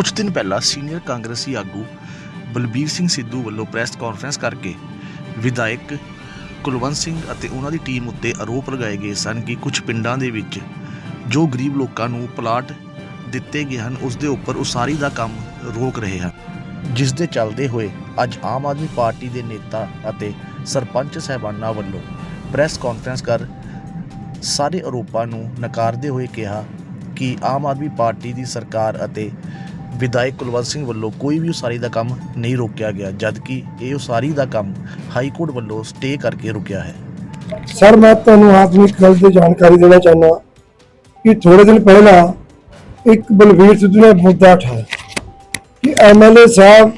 ਕੁਝ ਦਿਨ ਪਹਿਲਾਂ ਸੀਨੀਅਰ ਕਾਂਗਰਸੀ ਆਗੂ ਬਲਬੀਰ ਸਿੰਘ ਸਿੱਧੂ ਵੱਲੋਂ ਪ੍ਰੈਸ ਕਾਨਫਰੰਸ ਕਰਕੇ ਵਿਧਾਇਕ ਕੁਲਵੰਤ ਸਿੰਘ ਅਤੇ ਉਹਨਾਂ ਦੀ ਟੀਮ ਉੱਤੇ ਆਰੋਪ ਲਗਾਏ ਗਏ ਸਨ ਕਿ ਕੁਝ ਪਿੰਡਾਂ ਦੇ ਵਿੱਚ ਜੋ ਗਰੀਬ ਲੋਕਾਂ ਨੂੰ ਪਲਾਟ ਦਿੱਤੇ ਗਏ ਹਨ ਉਸ ਦੇ ਉੱਪਰ ਉਸਾਰੀ ਦਾ ਕੰਮ ਰੋਕ ਰਹੇ ਹਨ। ਜਿਸ ਦੇ ਚੱਲਦੇ ਹੋਏ ਅੱਜ ਆਮ ਆਦਮੀ ਪਾਰਟੀ ਦੇ ਨੇਤਾ ਅਤੇ ਸਰਪੰਚ ਸਹਿਬਾਨਾਂ ਵੱਲੋਂ ਪ੍ਰੈਸ ਕਾਨਫਰੰਸ ਕਰ ਸਾਰੇ ਆਰੋਪਾਂ ਨੂੰ ਨਕਾਰਦੇ ਹੋਏ ਕਿਹਾ ਕਿ ਆਮ ਆਦਮੀ ਪਾਰਟੀ ਦੀ ਸਰਕਾਰ ਅਤੇ ਵਿਧਾਇਕ ਕੁਲਵੰਤ ਸਿੰਘ ਵੱਲੋਂ ਕੋਈ ਵੀ ਉਸਾਰੀ ਦਾ ਕੰਮ ਨਹੀਂ ਰੋਕਿਆ ਗਿਆ, ਜਦਕਿ ਇਹ ਉਸਾਰੀ ਦਾ ਕੰਮ ਹਾਈ ਕੋਰਟ ਵੱਲੋਂ ਸਟੇ ਕਰਕੇ ਰੁਕਿਆ ਹੈ। ਸਰ, ਮੈਂ ਤੁਹਾਨੂੰ ਆਪ ਗੱਲ ਦੀ ਜਾਣਕਾਰੀ ਦੇਣਾ ਚਾਹੁੰਦਾ ਕਿ ਥੋੜੇ ਦਿਨ ਪਹਿਲਾਂ ਇੱਕ ਬਲਵੀਰ ਸਿੱਧੂ ਨੇ ਮੁੱਦਾ ਉਠਾਇਆ। ਕਿ ਐਮਐਲਏ ਸਾਹਿਬ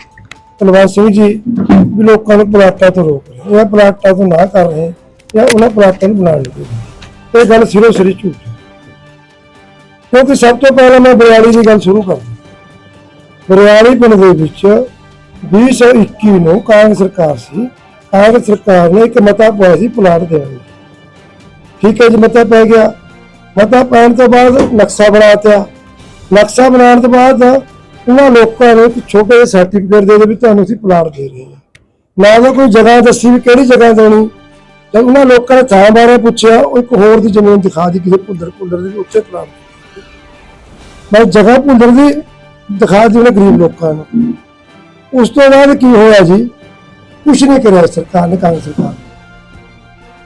ਕੁਲਵੰਤ ਸਿੰਘ ਜੀ ਵੀ ਲੋਕਾਂ ਨੂੰ ਪਲਾਟਾਂ ਤੋਂ ਰੋਕ ਰਹੇ ਜਾਂ ਪਲਾਟਾਂ ਤੋਂ ਨਾ ਕਰ ਰਹੇ, ਜਾਂ ਉਹਨਾਂ ਪਲਾਟਾਂ ਨੂੰ ਬਣਾਉਣ ਲੱਗੇ ਇਹ ਗੱਲ ਸਿਰੋਂ ਸਿਰੀ ਝੂਠ ਕਿਉਂਕਿ ਸਭ ਤੋਂ ਪਹਿਲਾਂ ਮੈਂ ਬਰਿਆਲੀ ਦੀ ਗੱਲ ਸ਼ੁਰੂ ਕਰਦਾ ਬਰਿਆਲੀ ਪਿੰਡ ਦੇ ਵਿੱਚ 2021 ਨੂੰ ਕਾਂਗਰਸ ਸਰਕਾਰ ਸੀ, ਕਾਂਗਰਸ ਸਰਕਾਰ ਨੇ ਇੱਕ ਮਤਾ ਪਾਇਆ ਸੀ ਪਲਾਟ ਦੇਣ ਲਈ। ਠੀਕ ਹੈ ਜੀ, ਮਤਾ ਪੈ ਗਿਆ। ਮਤਾ ਪੈਣ ਤੋਂ ਬਾਅਦ ਨਕਸ਼ਾ ਬਣਾਤਾ ਨਕਸ਼ਾ ਬਣਾਉਣ ਤੋਂ ਬਾਅਦ ਉਹਨਾਂ ਲੋਕਾਂ ਨੂੰ ਇੱਕ ਛੋਟੇ ਜਿਹੇ ਸਰਟੀਫਿਕੇਟ ਦੇ ਦੇ ਵੀ ਤੁਹਾਨੂੰ ਅਸੀਂ ਪਲਾਟ ਦੇ ਰਹੇ ਹਾਂ। ਨਾ ਤਾਂ ਕੋਈ ਜਗ੍ਹਾ ਦੱਸੀ ਵੀ ਕਿਹੜੀ ਜਗ੍ਹਾ ਦੇਣੀ। ਜਦ ਉਹਨਾਂ ਲੋਕਾਂ ਨੇ ਥਾਂ ਬਾਰੇ ਪੁੱਛਿਆ, ਉਹ ਇੱਕ ਹੋਰ ਦੀ ਜ਼ਮੀਨ ਦਿਖਾ ਦੀ ਕਿਸੇ ਪੁੱਲਰ ਪੁੱਲਰ ਦੇ ਵੀ ਪਲਾਟ ਮੈਂ ਜਗ੍ਹਾ ਪੁੱਲਰ ਦੀ ਦਿਖਾ ਦੀ ਉਹਨੇ ਗਰੀਬ ਲੋਕਾਂ ਨੂੰ। ਉਸ ਤੋਂ ਬਾਅਦ ਕੀ ਹੋਇਆ ਜੀ? ਕੁਛ ਨਹੀਂ ਕਰਿਆ ਸਰਕਾਰ ਨੇ, ਕਾਂਗਰਸ ਸਰਕਾਰ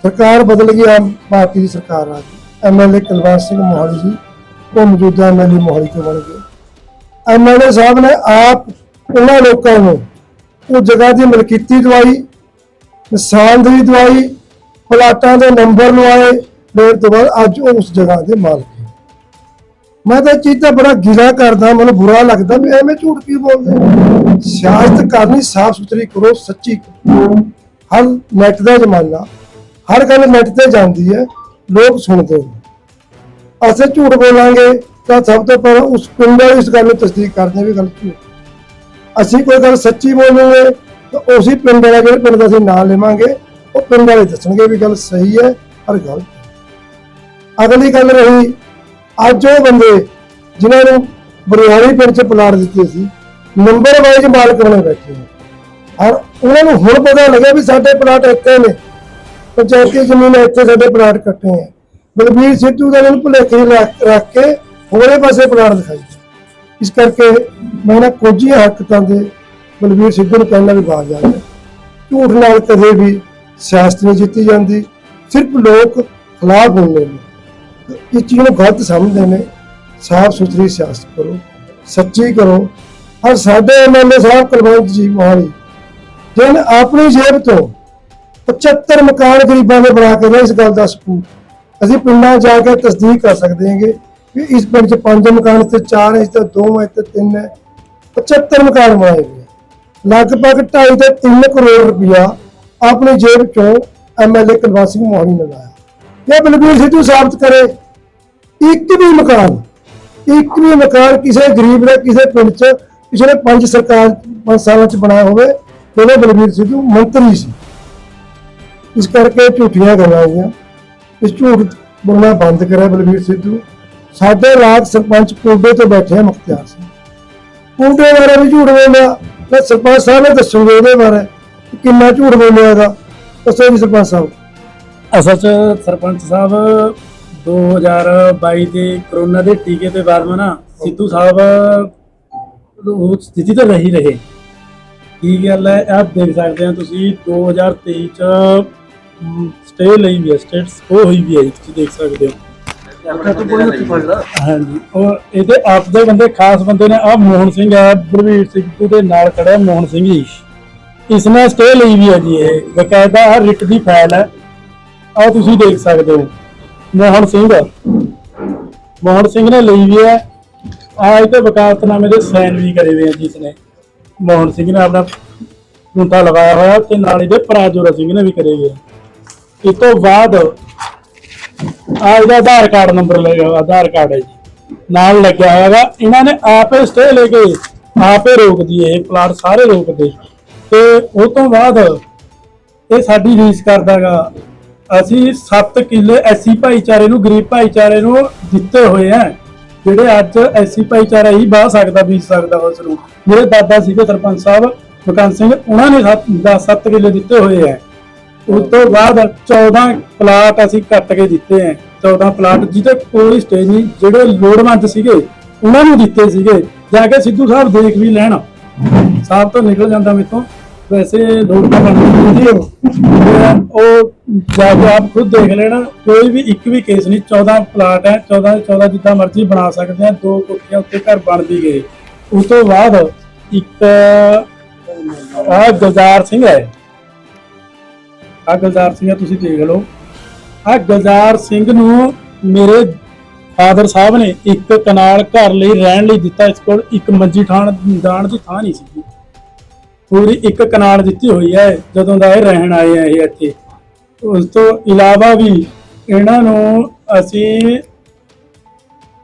ਸਰਕਾਰ ਬਦਲ ਗਈ, ਆਮ ਪਾਰਟੀ ਦੀ ਸਰਕਾਰ ਆ ਗਈ। ਐਮਐਲਏ ਕੁਲਵੰਤ ਸਿੰਘ ਮੋਹਾਲੀ ਜੀ, ਉਹ ਮੌਜੂਦਾ ਐਮਐਲਏ ਮੋਹਾਲੀ ਤੋਂ ਬਣ ਗਏ। ਐਮਐਲਏ ਸਾਹਿਬ ਨੇ ਆਪ ਉਹਨਾਂ ਲੋਕਾਂ ਨੂੰ ਉਹ ਜਗ੍ਹਾ ਦੀ ਮਲਕੀਤੀ ਦਵਾਈ ਨਿਸ਼ਾਨਦੇਹੀ ਦਵਾਈ, ਪਲਾਟਾਂ ਦੇ ਨੰਬਰ ਲਵਾਏ। ਫਿਰ ਤੋਂ ਬਾਅਦ ਅੱਜ ਉਹ ਉਸ ਜਗ੍ਹਾ ਦੇ ਮਾਲਕ ਮੈਂ ਤਾਂ ਇਹ ਚੀਜ਼ ਦਾ ਬੜਾ ਗਿਲਾ ਕਰਦਾ, ਮੈਨੂੰ ਬੁਰਾ ਲੱਗਦਾ ਵੀ ਐਵੇਂ ਝੂਠ ਕੀ ਬੋਲਦੇ ਸਿਆਸਤ ਕਰਨੀ ਸਾਫ਼ ਸੁਥਰੀ ਕਰੋ, ਸੱਚੀ ਹਰ ਨੈਟ ਦਾ ਜ਼ਮਾਨਾ, ਹਰ ਗੱਲ ਨੈਟ ਤੇ ਜਾਂਦੀ ਹੈ, ਲੋਕ ਸੁਣਦੇ ਨੇ। ਅਸੀਂ ਝੂਠ ਬੋਲਾਂਗੇ ਤਾਂ ਸਭ ਤੋਂ ਪਹਿਲਾਂ ਉਸ ਪਿੰਡ ਵਾਲੀ ਇਸ ਗੱਲ ਨੂੰ ਤਸਦੀਕ ਕਰਦੇ ਵੀ ਗੱਲ ਝੂਠ ਅਸੀਂ ਕੋਈ ਗੱਲ ਸੱਚੀ ਬੋਲਾਂਗੇ ਤਾਂ ਉਸੇ ਪਿੰਡ ਵਾਲਾ ਜਿਹੜੇ ਪਿੰਡ ਦਾ ਅਸੀਂ ਨਾਂ ਲਵਾਂਗੇ, ਉਹ ਪਿੰਡ ਵਾਲੇ ਦੱਸਣਗੇ ਵੀ ਗੱਲ ਸਹੀ ਹੈ, ਪਰ ਗਲਤ ਅਗਲੀ ਗੱਲ ਰਹੀ ਅੱਜ ਉਹ ਬੰਦੇ ਜਿਨ੍ਹਾਂ ਨੂੰ ਬਰਿਆਲੀ ਪਿੰਡ 'ਚ ਪਲਾਟ ਦਿੱਤੀ ਸੀ ਨੰਬਰ ਵਾਈਜ਼ ਮਾਲਕ ਬਣੇ ਬੈਠੇ ਨੇ। ਔਰ ਉਹਨਾਂ ਨੂੰ ਹੁਣ ਪਤਾ ਲੱਗਿਆ ਵੀ ਸਾਡੇ ਪਲਾਟ ਇੱਥੇ ਨੇ। ਪੰਚਾਇਤੀ ਜ਼ਮੀਨ ਇੱਥੇ ਸਾਡੇ ਪਲਾਟ ਕੱਟੇ ਆ। ਬਲਬੀਰ ਸਿੱਧੂ ਦਾ ਨੂੰ ਭੁਲੇਖੇ ਰੱਖ ਕੇ ਹੋਰੇ ਪਾਸੇ ਪਲਾਟ ਦਿਖਾਈ ਇਸ ਕਰਕੇ ਮੈਂ ਨਾ ਕੋਝੀਆਂ ਹਰਕਤਾਂ ਦੇ ਬਲਬੀਰ ਸਿੱਧੂ ਨੂੰ ਕਹਿਣਾ ਵੀ ਬਾਜ਼ ਆ ਗਿਆ ਝੂਠ ਨਾਲ ਕਦੇ ਵੀ ਸਿਆਸਤ ਨਹੀਂ ਜਿੱਤੀ ਜਾਂਦੀ। ਸਿਰਫ ਲੋਕ ਖਿਲਾਫ ਹੁੰਦੇ ਨੇ। ਇਹ ਚੀਜ਼ ਨੂੰ ਗਲਤ ਸਮਝਦੇ ਨੇ। ਸਾਫ਼ ਸੁਥਰੀ ਸਿਆਸਤ ਕਰੋ, ਸੱਚੀ ਕਰੋ। ਔਰ ਸਾਡੇ ਐਮਐਲਏ ਸਾਹਿਬ ਕੁਲਵੰਤ ਜੀ ਮੋਹਾਲੀ ਜਿਨ ਆਪਣੀ ਜੇਬ ਤੋਂ 75 ਮਕਾਨ ਗਰੀਬਾਂ ਦੇ ਬਣਾ ਕੇ ਨੇ ਇਸ ਗੱਲ ਦਾ ਸਬੂਤ, ਅਸੀਂ ਪਿੰਡਾਂ ਜਾ ਕੇ ਤਸਦੀਕ ਕਰ ਸਕਦੇ ਹਾਂਗੇ ਵੀ ਇਸ ਪਿੰਡ 'ਚ ਪੰਜ ਮਕਾਨ ਤੇ ਚਾਰ ਹੈ ਇਸ ਤੇ ਦੋ ਹੈ ਤੇ ਤਿੰਨ ਹੈ। 75 ਮਕਾਨ ਬਣਾਏ ਗਏ ਲਗਭਗ 2.5 ਤੇ 3 ਕਰੋੜ ਰੁਪਇਆ ਆਪਣੀ ਜੇਬ ਚੋਂ ਐਮਐਲਏ ਕੁਲਵੰਤ ਸਿੰਘ ਮੋਹਾਲੀ ਨੇ ਲਾਇਆ। ਇਹ ਬਲਬੀਰ ਸਿੱਧੂ ਸਾਬਤ ਕਰੇ, ਇੱਕ ਵੀ ਮਕਾਨ, ਇੱਕ ਵੀ ਮਕਾਨ ਕਿਸੇ ਗਰੀਬ ਨੇ, ਕਿਸੇ ਪਿੰਡ 'ਚ, ਪਿਛਲੇ ਪੰਜ ਸਰਕਾਰ, ਪੰਜ ਸਾਲਾਂ 'ਚ ਬਣਾਇਆ ਹੋਵੇ, ਜਦੋਂ ਬਲਬੀਰ ਸਿੱਧੂ ਮੰਤਰੀ ਸੀ। ਇਸ ਕਰਕੇ ਝੂਠੀਆਂ ਗੱਲਾਂ ਆਈਆਂ। ਇਸ ਝੂਠ ਬੋਲਣਾ ਬੰਦ ਕਰਿਆ ਬਲਬੀਰ ਸਿੱਧੂ। ਸਾਡੇ ਰਾਜ ਸਰਪੰਚ ਕੋਡੇ ਤੋਂ ਬੈਠੇ ਮੁਖਤਿਆਰ ਸਿੰਘ। ਕੋਡੇ ਬਾਰੇ ਵੀ ਝੂਠ ਬੋਲਿਆ। ਤੇ ਸਰਪੰਚ ਸਾਹਿਬ ਨੇ ਦੱਸੂਗੇ ਉਹਦੇ ਬਾਰੇ ਕਿੰਨਾ ਝੂਠ ਬੋਲਿਆ ਇਹਦਾ। ਦੱਸੋ ਜੀ ਸਰਪੰਚ ਸਾਹਿਬ। ਅਸਲ 'ਚ ਸਰਪੰਚ ਸਾਹਿਬ 2022 ਦੇ ਕਰੋਨਾ ਦੇ ਟੀਕੇ ਤੇ ਬਾਅਦ ਮੈਂ ਨਾ ਸਿੱਧੂ ਸਾਹਿਬ ਉਹ ਸਥਿਤੀ ਤਾਂ ਰਹੀ ਰਹੇ। ਕੀ ਗੱਲ ਹੈ? ਆਪ ਦੇਖ ਸਕਦੇ ਹੋ ਤੁਸੀਂ 2023 ਚ ਸਟੇ ਲਈ ਵੀ ਹੈ ਸਟੇਟ ਸਪੋ ਹੋਈ ਵੀ ਹੈ ਤੁਸੀਂ ਦੇਖ ਸਕਦੇ ਹੋ। ਹਾਂਜੀ ਇਹਦੇ ਆਪ ਦੇ ਬੰਦੇ ਖਾਸ ਬੰਦੇ ਨੇ ਆ ਮੋਹਨ ਸਿੰਘ ਹੈ ਬਲਵੀਰ ਸਿੰਘ ਦੇ ਨਾਲ ਖੜਾ ਮੋਹਨ ਸਿੰਘ ਜੀ। ਇਸ ਨੇ ਸਟੇ ਲਈ ਵੀ ਹੈ ਜੀ ਇਹ ਬਕਾਇਦਾ ਰਿਟ ਦੀ ਫਾਈਲ ਹੈ। ਆਹ ਤੁਸੀਂ ਦੇਖ ਸਕਦੇ ਹੋ। ਮੋਹਨ ਸਿੰਘ। ਮੋਹਨ ਸਿੰਘ ਨੇ ਲਈ ਵੀ ਹੈ ਆ ਇਹਤੇ ਵਕਾਲਤਨਾਮੇ ਦੇ ਸਾਈਨ ਵੀ ਕਰੇ ਹੋਏ ਆ ਜਿਸ ਨੇ ਮੋਹਨ ਸਿੰਘ ਨੇ ਆਪਣਾ ਕੁੰਟਾ ਲਗਾਇਆ ਹੋਇਆ ਤੇ ਨਾਲ ਇਹਦੇ ਪ੍ਰਾਜੋਰਾ ਸਿੰਘ ਨੇ ਵੀ ਕਰੇ ਗਏ ਇਸ ਤੋਂ ਬਾਅਦ ਆ ਇਹਦਾ ਆਧਾਰ ਕਾਰਡ ਨੰਬਰ ਲੱਗਿਆ ਹੋਇਆ ਆਧਾਰ ਕਾਰਡ ਹੈ ਜੀ। ਨਾਲ ਲੱਗਿਆ ਹੋਇਆਗਾ ਇਹਨਾਂ ਨੇ ਆਪੇ ਸਟੇ ਲੈ ਕੇ ਆਪੇ ਰੋਕ ਦਿਏ ਇਹ ਪਲਾਟ ਸਾਰੇ ਰੋਕਦੇ ਤੇ ਉਹ ਤੋਂ ਬਾਅਦ ਇਹ ਸਾਡੀ ਰੀਸ ਕਰਦਾਗਾ ਅਸੀਂ 7 ਕਿੱਲੇ ਐਸੀ ਭਾਈਚਾਰੇ ਨੂੰ, ਗਰੀਬ ਭਾਈਚਾਰੇ ਨੂੰ ਦਿੱਤੇ ਹੋਏ ਆ, ਜਿਹੜੇ ਅੱਜ ਐਸੀ ਭਾਈਚਾਰਾ ਹੀ ਬਾਹ ਸਕਦਾ ਬੀਜ ਸਕਦਾ ਉਸ ਨੂੰ। ਮੇਰੇ ਦਾਦਾ ਸੀਗੇ ਸਰਪੰਚ ਸਾਹਿਬ ਮਕਾਨ ਸਿੰਘ, ਉਹਨਾਂ ਨੇ 7 ਕਿੱਲੇ ਦਿੱਤੇ ਹੋਏ ਹੈ ਉਸ ਤੋਂ ਬਾਅਦ 14 ਪਲਾਟ ਅਸੀਂ ਕੱਟ ਕੇ ਦਿੱਤੇ ਹੈ 14 ਪਲਾਟ, ਜਿਹਦੇ ਕੋਈ ਸਟੇਜ ਨਹੀਂ, ਜਿਹੜੇ ਲੋੜਵੰਦ ਸੀਗੇ, ਉਹਨਾਂ ਨੂੰ ਦਿੱਤੇ ਸੀਗੇ। ਜਾ ਕੇ ਸਿੱਧੂ ਸਾਹਿਬ ਦੇਖ ਵੀ ਲੈਣ। ਸਾਹਿਬ ਤੋਂ ਨਿਕਲ ਜਾਂਦਾ ਮੇਤੋਂ ਵੈਸੇ ਲੋੜ ਤਾਂ ਬਣਦੀ ਉਹ। ਜਾ ਕੇ ਆਪ ਖੁਦ ਦੇਖ ਲੈਣਾ, ਕੋਈ ਵੀ ਇੱਕ ਵੀ ਕੇਸ ਨਹੀਂ 14 ਪਲਾਟ ਹੈ 14 14 ਜਿੱਦਾਂ ਮਰਜ਼ੀ ਬਣਾ ਸਕਦੇ ਆ, ਦੋ ਕੋਠੀਆਂ ਉੱਤੇ ਘਰ ਬਣ ਗਏ। ਉਸ ਤੋਂ ਬਾਅਦ ਇੱਕ ਆ ਗੁਲਜ਼ਾਰ ਸਿੰਘ ਹੈ। ਆ ਗੁਲਜ਼ਾਰ ਸਿੰਘ ਤੁਸੀਂ ਦੇਖ ਲਓ। ਆ ਗੁਲਜ਼ਾਰ ਸਿੰਘ ਨੂੰ ਮੇਰੇ ਫਾਦਰ ਸਾਹਿਬ ਨੇ ਇੱਕ ਕਨਾਲ ਘਰ ਲਈ ਰਹਿਣ ਲਈ ਦਿੱਤਾ, ਇਸ ਕੋਲ ਇੱਕ ਮੰਜੀ ਠਾਣ ਦਾਣ ਦੀ ਥਾਂ ਨਹੀਂ ਸੀ ਪੂਰੀ ਇੱਕ ਕਨਾਲ ਦਿੱਤੀ ਹੋਈ ਹੈ, ਜਦੋਂ ਦਾ ਇਹ ਰਹਿਣ ਆਏ ਆ ਇਹ ਇੱਥੇ। ਉਸ ਤੋਂ ਇਲਾਵਾ ਵੀ ਇਹਨਾਂ ਨੂੰ ਅਸੀਂ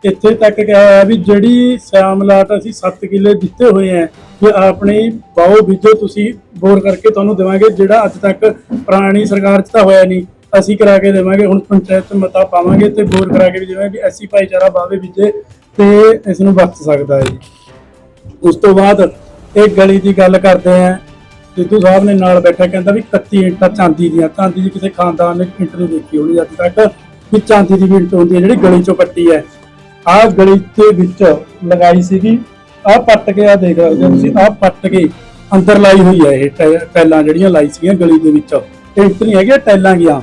ਇੱਥੇ ਤੱਕ ਕਿਹਾ ਵੀ ਜਿਹੜੀ ਸਿਆਮਲਾਟ ਅਸੀਂ 7 ਕਿੱਲੇ ਦਿੱਤੇ ਹੋਏ ਆ ਕਿ ਆਪਣੀ ਬਾਓ ਬੀਜੋ ਤੁਸੀਂ ਬੋਰ ਕਰਕੇ ਤੁਹਾਨੂੰ ਦੇਵਾਂਗੇ, ਜਿਹੜਾ ਅੱਜ ਤੱਕ ਪੁਰਾਣੀ ਸਰਕਾਰ 'ਚ ਤਾਂ ਹੋਇਆ ਨਹੀਂ। ਅਸੀਂ ਕਰਾ ਕੇ ਦੇਵਾਂਗੇ, ਹੁਣ ਪੰਚਾਇਤ 'ਚ ਮਤਾ ਪਾਵਾਂਗੇ ਤੇ ਬੋਰ ਕਰਾ ਕੇ ਵੀ ਦੇਵਾਂਗੇ ਵੀ ਐਸੀ ਭਾਈਚਾਰਾ ਬਾਵੇ ਬੀਜੇ ਤੇ ਇਸ ਨੂੰ ਵਰਤ ਸਕਦਾ ਹੈ। ਜੀ ਉਸ ਤੋਂ ਬਾਅਦ ਇਹ ਗਲੀ ਦੀ ਗੱਲ ਕਰਦੇ ਆ। ਸਿੱਧੂ ਸਾਹਿਬ ਨੇ ਨਾਲ ਬੈਠਾ ਕਹਿੰਦਾ ਵੀ 31 ਇੰਟਾਂ ਚਾਂਦੀ ਦੀਆਂ। ਚਾਂਦੀ ਦੀ ਕਿਸੇ ਖਾਨਦਾਨ ਨੇ ਇੰਟ ਨਹੀਂ ਦੇਖੀ ਹੋਣੀ ਅੱਜ ਤੱਕ ਵੀ ਚਾਂਦੀ ਦੀ ਵੀ ਇੰਟ ਹੁੰਦੀ ਹੈ, ਜਿਹੜੀ ਗਲੀ ਚੋਂ ਕੱਟੀ ਹੈ। ਆਹ ਗਲੀ ਦੇ ਵਿੱਚ ਲਗਾਈ ਸੀਗੀ। ਆਹ ਪੱਟ ਕੇ ਆ ਦੇਖ ਰਹੇ ਹੋ ਤੁਸੀਂ, ਆਹ ਪੱਟ ਕੇ ਅੰਦਰ ਲਾਈ ਹੋਈ ਹੈ ਇਹ ਟੈ- ਟੈਲਾਂ ਜਿਹੜੀਆਂ ਲਾਈ ਸੀਗੀਆਂ ਗਲੀ ਦੇ ਵਿੱਚ। ਇੰਟ ਨਹੀਂ ਹੈਗੀਆਂ, ਟੈਲਾਂ ਗਿਆ।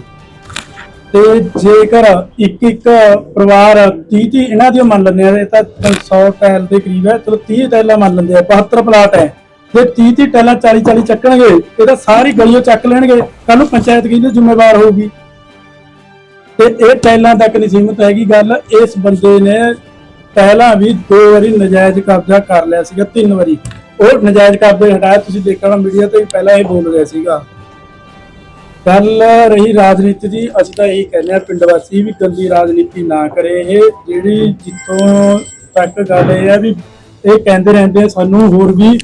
ਤੇ ਜੇਕਰ ਇੱਕ ਇੱਕ ਪਰਿਵਾਰ 30 30 ਇਹਨਾਂ ਦੀ ਮੰਨ ਲੈਂਦੇ ਆ, ਇਹ ਤਾਂ 100 ਟੈਲ ਦੇ ਕਰੀਬ ਹੈ, ਚਲੋ 30 ਟੈਲਾਂ ਮੰਨ ਲੈਂਦੇ ਆ 72 ਪਲਾਟ ਹੈ। ਜੇ 30 30 ਟੈਲਾਂ 40 40 ਚੱਕਣਗੇ, ਇਹ ਤਾਂ ਸਾਰੀ ਗਲੀਓ ਚੱਕ ਲੈਣਗੇ ਕੱਲ ਨੂੰ ਪੰਚਾਇਤ ਕਿਹਦੇ ਜ਼ਿੰਮੇਵਾਰ ਹੋਊਗੀ। ਤੇ ਇਹ ਟੈਲਾਂ ਤੱਕ ਨਹੀਂ ਸੀਮਤ ਹੈਗੀ ਗੱਲ, ਇਸ ਬੰਦੇ ਨੇ ਪਹਿਲਾਂ ਵੀ ਦੋ ਵਾਰੀ ਨਜਾਇਜ਼ ਕਬਜ਼ਾ ਕਰ ਲਿਆ ਸੀਗਾ, ਤਿੰਨ ਵਾਰੀ। ਉਹ ਨਜਾਇਜ਼ ਕਬਜ਼ੇ ਹਟਾਇਆ ਤੁਸੀਂ ਦੇਖਣਾ ਮੀਡੀਆ ਤੇ ਵੀ ਪਹਿਲਾਂ ਇਹ ਬੋਲ ਰਿਹਾ ਸੀਗਾ। ਗੱਲ ਰਹੀ ਰਾਜਨੀਤੀ ਦੀ, ਅਸੀਂ ਤਾਂ ਇਹੀ ਕਹਿੰਦੇ ਆ ਪਿੰਡ ਵਾਸੀ ਵੀ ਗੰਦੀ ਰਾਜਨੀਤੀ ਨਾ ਕਰੇ। ਇਹ ਜਿਹੜੀ ਜਿੱਥੋਂ ਤੱਕ ਗੱਲ ਇਹ ਹੈ ਵੀ ਇਹ ਕਹਿੰਦੇ ਰਹਿੰਦੇ ਆ ਸਾਨੂੰ ਹੋਰ ਵੀ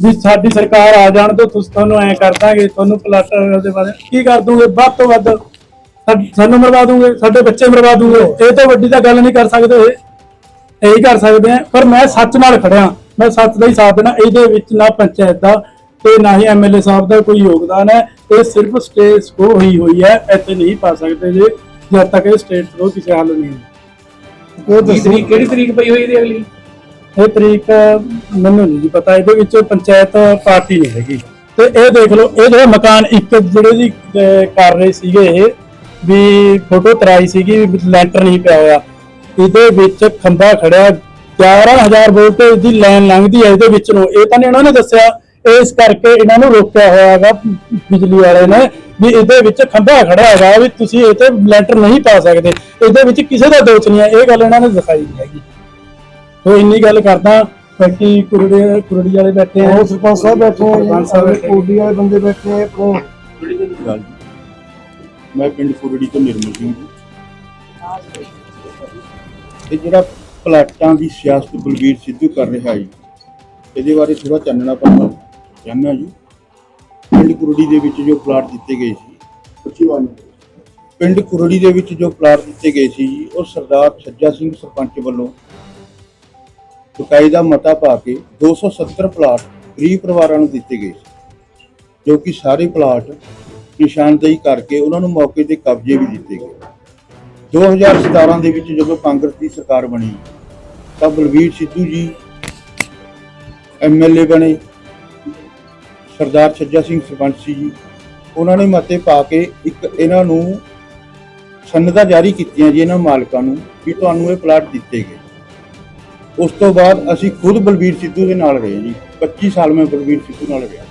ਵੀ ਸਾਡੀ ਸਰਕਾਰ ਆ ਜਾਣ ਤੋਂ ਤੁਸੀਂ ਤੁਹਾਨੂੰ ਐ ਕਰ ਦਾਂਗੇ, ਤੁਹਾਨੂੰ ਪਲਾਟਰ ਦੇ ਬਾਰੇ ਕੀ ਕਰ ਦੂੰਗੇ? ਵੱਧ ਤੋਂ ਵੱਧ ਸਾਨੂੰ ਮਰਵਾ ਦੂੰਗੇ, ਸਾਡੇ ਬੱਚੇ ਮਰਵਾ ਦੂੰਗੇ। ਇਹ ਤਾਂ ਵੱਡੀ ਤਾਂ ਗੱਲ ਨਹੀਂ ਕਰ ਸਕਦੇ ਇਹ। ਇਹੀ ਕਰ ਸਕਦੇ ਆ। ਪਰ ਮੈਂ ਸੱਚ ਨਾਲ ਖੜਿਆ। ਮੈਂ ਸੱਚ ਦਾ ਹੀ ਸਾਥ ਦੇਣਾ। ਇਹਦੇ ਵਿੱਚ ਨਾ ਪੰਚਾਇਤ ਦਾ ਤੇ ਨਾ ਹੀ ਐਮਐਲਏ ਸਾਹਿਬ ਦਾ ਕੋਈ ਯੋਗਦਾਨ ਹੈ। ਇਹ ਸਿਰਫ ਸਟੇਜ ਕੋ ਹੋਈ ਹੋਈ ਹੈ ਇੱਥੇ ਨਹੀਂ ਪਾ ਸਕਦੇ ਜੇ ਜਦ ਤੱਕ ਇਹ ਸਟੇਟ ਤੋਂ ਕਿਸੇ ਹੱਲ ਨਹੀਂ ਹੈ। ਉਹ ਕੀ ਦੱਸੋ। ਕਿਹੜੀ ਤਰੀਕ ਪਈ ਹੋਈ ਇਹਦੀ ਅਗਲੀ? ਇਹ ਤਰੀਕ ਮੈਨੂੰ ਨਹੀਂ ਜੀ ਪਤਾ ਇਹਦੇ ਵਿੱਚ ਪੰਚਾਇਤ ਪਾਰਟੀ ਨਹੀਂ ਹੈਗੀ। ਤੇ ਇਹ ਦੇਖ ਲਓ ਇਹ ਜਿਹੜਾ ਮਕਾਨ ਇੱਕ ਜਿਹੜੇ ਦੀ ਅਹ, ਕਰ ਰਹੇ ਸੀਗੇ ਇਹ ਵੀ ਫੋਟੋ ਤਰਾਈ ਸੀਗੀ ਵੀ ਲੈਂਟਰ ਨਹੀਂ ਪਿਆ ਹੋਇਆ। ਇਹਦੇ ਵਿੱਚ ਖੰਭਾ ਖੜਿਆ 11000 ਵੋਲਟੇਜ ਦੀ ਲਾਈਨ ਲੰਘਦੀ ਹੈ ਇਹਦੇ ਵਿੱਚ ਨੂੰ। ਇਹ ਤਾਂ ਨਹੀਂ ਉਹਨਾਂ ਨੇ ਦੱਸਿਆ ਇਸ ਕਰਕੇ ਇਹਨਾਂ ਨੂੰ ਰੋਕਿਆ ਹੋਇਆ ਹੈਗਾ ਬਿਜਲੀ ਵਾਲੇ ਨੇ ਵੀ ਇਹਦੇ ਵਿੱਚ ਖੰਭਾ ਖੜਿਆ ਹੈਗਾ ਵੀ ਤੁਸੀਂ ਇਹ ਤੇ ਲੈਂਟਰ ਨਹੀਂ ਪਾ ਸਕਦੇ। ਇਹਦੇ ਵਿੱਚ ਕਿਸੇ ਦਾ ਦੋਸ਼ ਨਹੀਂ ਹੈ। ਇਹ ਗੱਲ ਇਹਨਾਂ ਨੇ ਦਿਖਾਈ ਨਹੀਂ ਹੈਗੀ। ਤੋ ਇੰਨੀ ਗੱਲ ਕਰਦਾ ਬਾਕੀ ਕੁਰੜੀ ਕੁਰੜੀ ਵਾਲੇ ਬੈਠੇ ਆ। ਉਹ ਸਰਪੰਚ ਸਾਹਿਬ ਬੈਠੇ ਆ ਸਰਪੰਚ ਸਾਹਿਬ। ਕੋਡੀ ਵਾਲੇ ਬੰਦੇ ਬੈਠੇ ਆ ਜੀ। ਮੈਂ ਪਿੰਡ ਫੁਰੜੀ ਤੋਂ ਨਿਰਮਲ ਸਿੰਘ ਜੀ। ਇਹ ਜਿਹੜਾ ਪਲਾਟਾਂ ਦੀ ਸਿਆਸਤ ਬਲਵੀਰ ਸਿੱਧੂ ਕਰ ਰਿਹਾ ਜੀ ਇਹਦੇ ਬਾਰੇ ਥੋੜਾ ਚਾਨਣਾ ਪਾਉਣਾ ਚਾਹੁੰਦਾ ਜੀ। ਪਿੰਡ ਕੁਰੜੀ ਦੇ ਵਿੱਚ ਜੋ ਪਲਾਟ ਦਿੱਤੇ ਗਏ ਸੀ ਪਿੰਡ ਕੁਰੜੀ ਦੇ ਵਿੱਚ ਜੋ ਪਲਾਟ ਦਿੱਤੇ ਗਏ ਸੀ ਜੀ ਉਹ ਸਰਦਾਰ ਸੱਜਾ ਸਿੰਘ ਸਰਪੰਚ ਵੱਲੋਂ ਬਕਾਇਦਾ ਮਤਾ ਪਾ ਕੇ 270 ਪਲਾਟ ਗਰੀਬ ਪਰਿਵਾਰਾਂ ਨੂੰ ਦਿੱਤੇ ਗਏ ਸੀ ਜੋ ਕਿ ਸਾਰੇ ਪਲਾਟ ਨਿਸ਼ਾਨਦੇਹੀ ਕਰਕੇ ਉਹਨਾਂ ਨੂੰ ਮੌਕੇ ਤੇ ਕਬਜ਼ੇ ਵੀ ਦਿੱਤੇ ਗਏ। 2017 ਦੇ ਵਿੱਚ ਜਦੋਂ ਕਾਂਗਰਸ ਦੀ ਸਰਕਾਰ ਬਣੀ ਤਾਂ ਬਲਵੀਰ ਸਿੱਧੂ ਜੀ ਐਮਐਲਏ ਬਣੇ ਸਰਦਾਰ ਛੱਜਾ ਸਿੰਘ ਸਰਪੰਚ ਸੀ ਜੀ, ਉਹਨਾਂ ਨੇ ਮਤੇ ਪਾ ਕੇ ਇੱਕ ਇਹਨਾਂ ਨੂੰ ਸਨਦਾਂ ਜਾਰੀ ਕੀਤੀਆਂ ਜੀ ਇਹਨਾਂ ਮਾਲਕਾਂ ਨੂੰ ਵੀ ਤੁਹਾਨੂੰ ਇਹ ਪਲਾਟ ਦਿੱਤੇ ਗਏ। ਉਸ ਤੋਂ ਬਾਅਦ ਅਸੀਂ ਖੁਦ ਬਲਬੀਰ ਸਿੱਧੂ ਦੇ ਨਾਲ ਗਏ ਜੀ 25 ਸਾਲ ਮੈਂ ਬਲਬੀਰ ਸਿੱਧੂ ਨਾਲ ਗਿਆ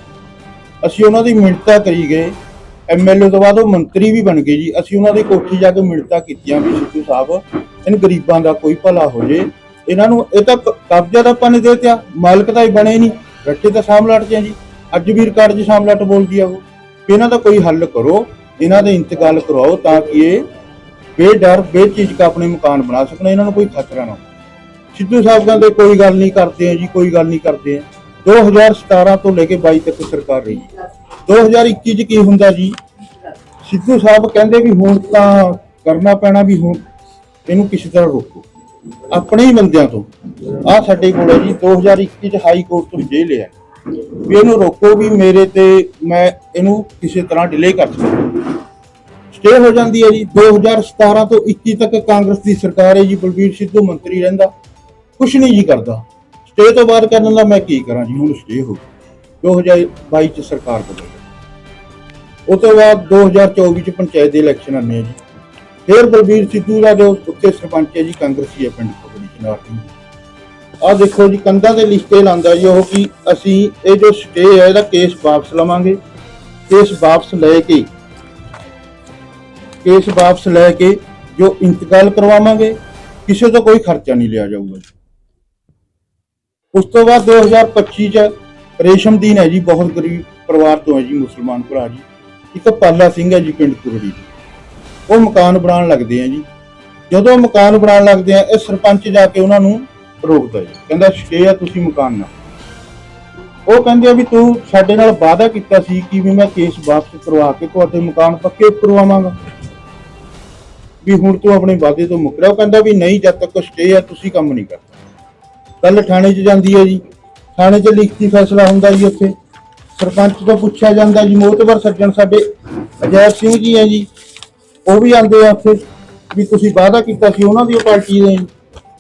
ਅਸੀਂ ਉਹਨਾਂ ਦੀ ਮਿੰਨਤਾਂ ਕਰੀ ਗਏ ਐਮਐਲਏ ਤੋਂ ਬਾਅਦ ਉਹ ਮੰਤਰੀ ਵੀ ਬਣ ਗਏ ਜੀ। ਅਸੀਂ ਉਹਨਾਂ ਦੀ ਕੋਠੀ ਜਾ ਕੇ ਮਿੰਨਤਾਂ ਕੀਤੀਆਂ ਵੀ ਸਿੱਧੂ ਸਾਹਿਬ, ਇਹਨਾਂ ਗਰੀਬਾਂ ਦਾ ਕੋਈ ਭਲਾ ਹੋ ਜੇ। ਇਹਨਾਂ ਨੂੰ ਇਹ ਤਾਂ ਕਬਜ਼ਾ ਤਾਂ ਆਪਾਂ ਨੇ ਦੇ ਦਿੱਤਾ, ਮਾਲਕ ਤਾਂ ਹੀ ਬਣੇ ਨਹੀਂ ਰੱਟੇ ਤਾਂ ਸਾਹਮਲਾਟ ਲੜਦੇ ਆ ਜੀ। ਅੱਜ ਵੀ ਰਿਕਾਰਡ 'ਚ ਸਾਹਮਲਾਟ ਬੋਲਦੀ ਆ ਉਹ। ਵੀ ਇਹਨਾਂ ਦਾ ਕੋਈ ਹੱਲ ਕਰੋ, ਇਹਨਾਂ ਦੇ ਇੰਤਕਾਲ ਕਰਵਾਓ ਤਾਂ ਕਿ ਇਹ ਬੇਡਰ ਬੇਚੀਜ਼ ਕਾ ਆਪਣੇ ਮਕਾਨ ਬਣਾ ਸਕਣ, ਇਹਨਾਂ ਨੂੰ ਕੋਈ ਖਤਰਾ ਨਾ ਹੋ ਸਿੱਧੂ ਸਾਹਿਬ ਕਹਿੰਦੇ, ਕੋਈ ਗੱਲ ਨਹੀਂ ਕਰਦੇ ਆ ਜੀ, ਕੋਈ ਗੱਲ ਨਹੀਂ ਕਰਦੇ ਆ 2017 ਤੋਂ ਲੈ ਕੇ 22 ਤੱਕ ਸਰਕਾਰ ਰਹੀ। 2021 ਚ ਕੀ ਹੁੰਦਾ ਜੀ? ਸਿੱਧੂ ਸਾਹਿਬ ਕਹਿੰਦੇ ਵੀ ਹੁਣ ਤਾਂ ਕਰਨਾ ਪੈਣਾ ਵੀ ਹੁਣ ਇਹਨੂੰ ਕਿਸੇ ਤਰ੍ਹਾਂ ਰੋਕੋ। ਆਪਣੇ ਹੀ ਬੰਦਿਆਂ ਤੋਂ। ਆ ਸਾਡੇ ਕੋਲ ਹੈ ਜੀ 2021 ਚ ਹਾਈ ਕੋਰਟ ਤੋਂ ਜੇ ਲਿਆ ਵੀ ਇਹਨੂੰ ਰੋਕੋ ਵੀ ਮੇਰੇ ਤੇ ਮੈਂ ਇਹਨੂੰ ਕਿਸੇ ਤਰ੍ਹਾਂ ਡਿਲੇ ਕਰ ਸਕਦਾ ਸਟੇ ਹੋ ਜਾਂਦੀ ਹੈ ਜੀ। 2017 ਤੋਂ 21 ਤੱਕ ਕਾਂਗਰਸ ਦੀ ਸਰਕਾਰ ਹੈ ਜੀ। ਬਲਬੀਰ ਸਿੱਧੂ ਮੰਤਰੀ ਰਹਿੰਦਾ। ਕੁਛ ਨਹੀਂ ਜੀ ਕਰਦਾ। ਸਟੇ ਤੋਂ ਬਾਅਦ ਕਰਨ ਦਾ ਮੈਂ ਕੀ ਕਰਾਂ ਜੀ? ਹੁਣ ਸਟੇ ਹੋ ਗਈ। 2022 ਚ ਸਰਕਾਰ ਬਦਲ ਗਈ। ਉਹ ਤੋਂ ਬਾਅਦ 2024 ਚ ਪੰਚਾਇਤ ਦੇ ਇਲੈਕਸ਼ਨ ਆਨੇ ਜੀ। ਫਿਰ ਬਲਬੀਰ ਸਿੱਧੂ ਦਾ ਜੋ ਉੱਤੇ ਸਰਪੰਚ ਹੈ ਜੀ, ਕਾਂਗਰਸੀ ਹੈ, ਪਿੰਡ ਕੋਟੜੀ ਚਨਾਰ ਸਿੰਘ ਆ ਦੇਖੋ ਜੀ, ਕੰਧਾਂ ਦੇ ਲਿਖ ਕੇ ਲਾਂਦਾ ਜੀ ਉਹ ਕਿ ਅਸੀਂ ਇਹ ਜੋ ਸਟੇ ਹੈ ਇਹਦਾ ਕੇਸ ਵਾਪਸ ਲਵਾਂਗੇ। ਕੇਸ ਵਾਪਸ ਲੈ ਕੇ, ਕੇਸ ਵਾਪਸ ਲੈ ਕੇ ਜੋ ਇੰਤਕਾਲ ਕਰਵਾਵਾਂਗੇ, ਕਿਸੇ ਤੋਂ ਕੋਈ ਖਰਚਾ ਨਹੀਂ ਲਿਆ ਜਾਊਗਾ ਜੀ। ਉਸ ਤੋਂ ਬਾਅਦ 2025 ਚ ਰੇਸ਼ਮਦੀਨ ਹੈ ਜੀ, ਬਹੁਤ ਗਰੀਬ ਪਰਿਵਾਰ ਤੋਂ ਹੈ ਜੀ, ਮੁਸਲਮਾਨ ਭਰਾ ਜੀ। ਇੱਕ ਪਾਲਾ ਸਿੰਘ ਹੈ ਜੀ, ਪਿੰਡ ਕੁਰੜੀ ਉਹ ਮਕਾਨ ਬਣਾਉਣ ਲੱਗਦੇ ਆ ਜੀ। ਜਦੋਂ ਮਕਾਨ ਬਣਾਉਣ ਲੱਗਦੇ ਆ, ਇਹ ਸਰਪੰਚ ਜਾ ਕੇ ਉਹਨਾਂ ਨੂੰ ਰੋਕਦਾ ਜੀ। ਕਹਿੰਦਾ ਸਟੇ ਆ, ਤੁਸੀਂ ਮਕਾਨ ਨਾ ਉਹ ਕਹਿੰਦੇ ਆ ਵੀ, ਤੂੰ ਸਾਡੇ ਨਾਲ ਵਾਅਦਾ ਕੀਤਾ ਸੀ ਕਿ ਵੀ ਮੈਂ ਕੇਸ ਵਾਪਸ ਕਰਵਾ ਕੇ ਤੁਹਾਡੇ ਮਕਾਨ ਪੱਕੇ ਕਰਵਾਵਾਂਗਾ ਵੀ ਹੁਣ ਤੂੰ ਆਪਣੇ ਵਾਅਦੇ ਤੋਂ ਮੁੱਕਰਿਆ ਉਹ ਕਹਿੰਦਾ ਵੀ, ਨਹੀਂ, ਜਦ ਤੱਕ ਸਟੇ ਆ, ਤੁਸੀਂ ਕੰਮ ਨਹੀਂ ਕਰਦਾ ਕੱਲ ਥਾਣੇ 'ਚ ਜਾਂਦੀ ਹੈ ਜੀ। ਥਾਣੇ 'ਚ ਲਿਖਤੀ ਫੈਸਲਾ ਹੁੰਦਾ ਜੀ ਉੱਥੇ। ਸਰਪੰਚ ਤੋਂ ਪੁੱਛਿਆ ਜਾਂਦਾ ਜੀ, ਮੋਤਬਰ ਸੱਜਣ ਸਾਡੇ ਅਜੈਬ ਸਿੰਘ ਜੀ ਹੈ ਜੀ। ਉਹ ਵੀ ਆਉਂਦੇ ਆ ਉੱਥੇ, ਵੀ ਤੁਸੀਂ ਵਾਅਦਾ ਕੀਤਾ ਸੀ ਉਹਨਾਂ ਦੀ ਪਾਰਟੀ ਦੇ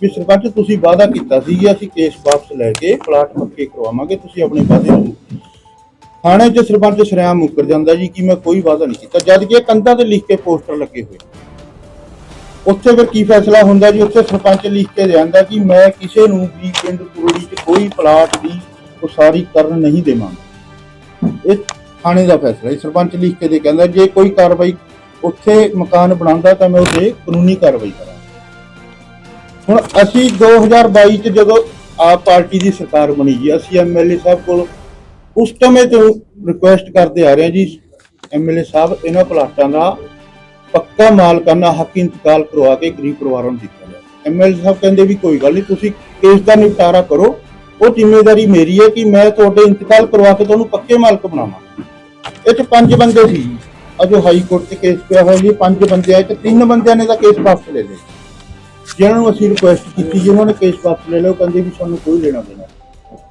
ਵੀ ਸਰਪੰਚ, ਤੁਸੀਂ ਵਾਅਦਾ ਕੀਤਾ ਸੀ ਕਿ ਅਸੀਂ ਕੇਸ ਵਾਪਸ ਲੈ ਕੇ ਪਲਾਟ ਪੱਕੇ ਕਰਵਾਵਾਂਗੇ, ਤੁਸੀਂ ਆਪਣੇ ਵਾਅਦੇ ਨੂੰ ਥਾਣੇ 'ਚ ਸਰਪੰਚ ਸ਼ਰਿਆਮ ਮੁੱਕਰ ਜਾਂਦਾ ਜੀ, ਕਿ ਮੈਂ ਕੋਈ ਵਾਅਦਾ ਨਹੀਂ ਕੀਤਾ। ਜਦ ਕਿ ਕੰਧਾਂ ਤੇ ਲਿਖ ਕੇ ਪੋਸਟਰ ਲੱਗੇ ਹੋਏ ਉੱਥੇ ਫਿਰ ਕੀ ਫੈਸਲਾ ਹੁੰਦਾ ਜੀ? ਉੱਥੇ ਸਰਪੰਚ ਲਿਖ ਕੇ ਜਾਂਦਾ ਕਿ ਮੈਂ ਕਿਸੇ ਨੂੰ ਵੀ ਪਿੰਡ ਕੁਰੜੀ 'ਚ ਕੋਈ ਪਲਾਟ ਦੀ ਉਸਾਰੀ ਕਰਨ ਨਹੀਂ ਦੇਵਾਂਗਾ। ਇਹ ਥਾਣੇ ਦਾ ਫੈਸਲਾ ਹੈ ਸਰਪੰਚ ਲਿਖ ਕੇ ਦੇ ਕਹਿੰਦਾ, ਜੇ ਕੋਈ ਕਾਰਵਾਈ ਉੱਥੇ ਮਕਾਨ ਬਣਾਉਂਦਾ ਤਾਂ ਮੈਂ ਉਹਦੇ ਕਾਨੂੰਨੀ ਕਾਰਵਾਈ ਕਰਾਂ ਹੁਣ ਅਸੀਂ 2022 ਚ ਜਦੋਂ ਆਪ ਪਾਰਟੀ ਦੀ ਸਰਕਾਰ ਬਣੀ ਜੀ, ਅਸੀਂ ਐਮਐਲਏ ਸਾਹਿਬ ਕੋਲ ਉਸ ਸਮੇਂ ਤੋਂ ਰਿਕੁਐਸਟ ਕਰਦੇ ਆ ਰਹੇ ਹਾਂ ਜੀ ਐਮਐਲਏ ਸਾਹਿਬ, ਇਹਨਾਂ ਪਲਾਟਾਂ ਦਾ ਪੱਕਾ ਮਾਲਕਾਨਾ ਹੱਕ ਇੰਤਕਾਲ ਕਰਵਾ ਕੇ ਗਰੀਬ ਪਰਿਵਾਰਾਂ ਨੂੰ ਦਿੱਤਾ ਜਾਵੇ। ਐਮਐਲਏ ਸਾਹਿਬ ਕਹਿੰਦੇ ਵੀ ਕੋਈ ਗੱਲ ਨਹੀਂ, ਤੁਸੀਂ ਕੇਸ ਦਾ ਨਿਪਟਾਰਾ ਕਰੋ। ਉਹ ਜ਼ਿੰਮੇਵਾਰੀ ਮੇਰੀ ਹੈ ਕਿ ਮੈਂ ਤੁਹਾਡੇ ਇੰਤਕਾਲ ਕਰਵਾ ਕੇ ਤੁਹਾਨੂੰ ਪੱਕੇ ਮਾਲਕ ਬਣਾਵਾਂ। ਇਹ ਚ ਪੰਜ ਬੰਦੇ ਸੀ ਆ ਜੋ ਹਾਈ ਕੋਰਟ 'ਚ ਕੇਸ ਪਿਆ ਹੋਇਆ ਜੀ, ਪੰਜ ਬੰਦੇ ਆਏ ਤੇ ਤਿੰਨ ਬੰਦਿਆਂ ਨੇ ਤਾਂ ਕੇਸ ਵਾਪਸ ਲੈ ਲਿਆ ਜਿਹਨਾਂ ਨੂੰ ਅਸੀਂ ਰਿਕੁਐਸਟ ਕੀਤੀ ਜੀ ਉਹਨਾਂ ਨੇ ਕੇਸ ਵਾਪਸ ਲੈ ਲਿਆ ਉਹ ਕਹਿੰਦੇ ਵੀ ਸਾਨੂੰ ਕੋਈ ਲੈਣਾ ਦੇਣਾ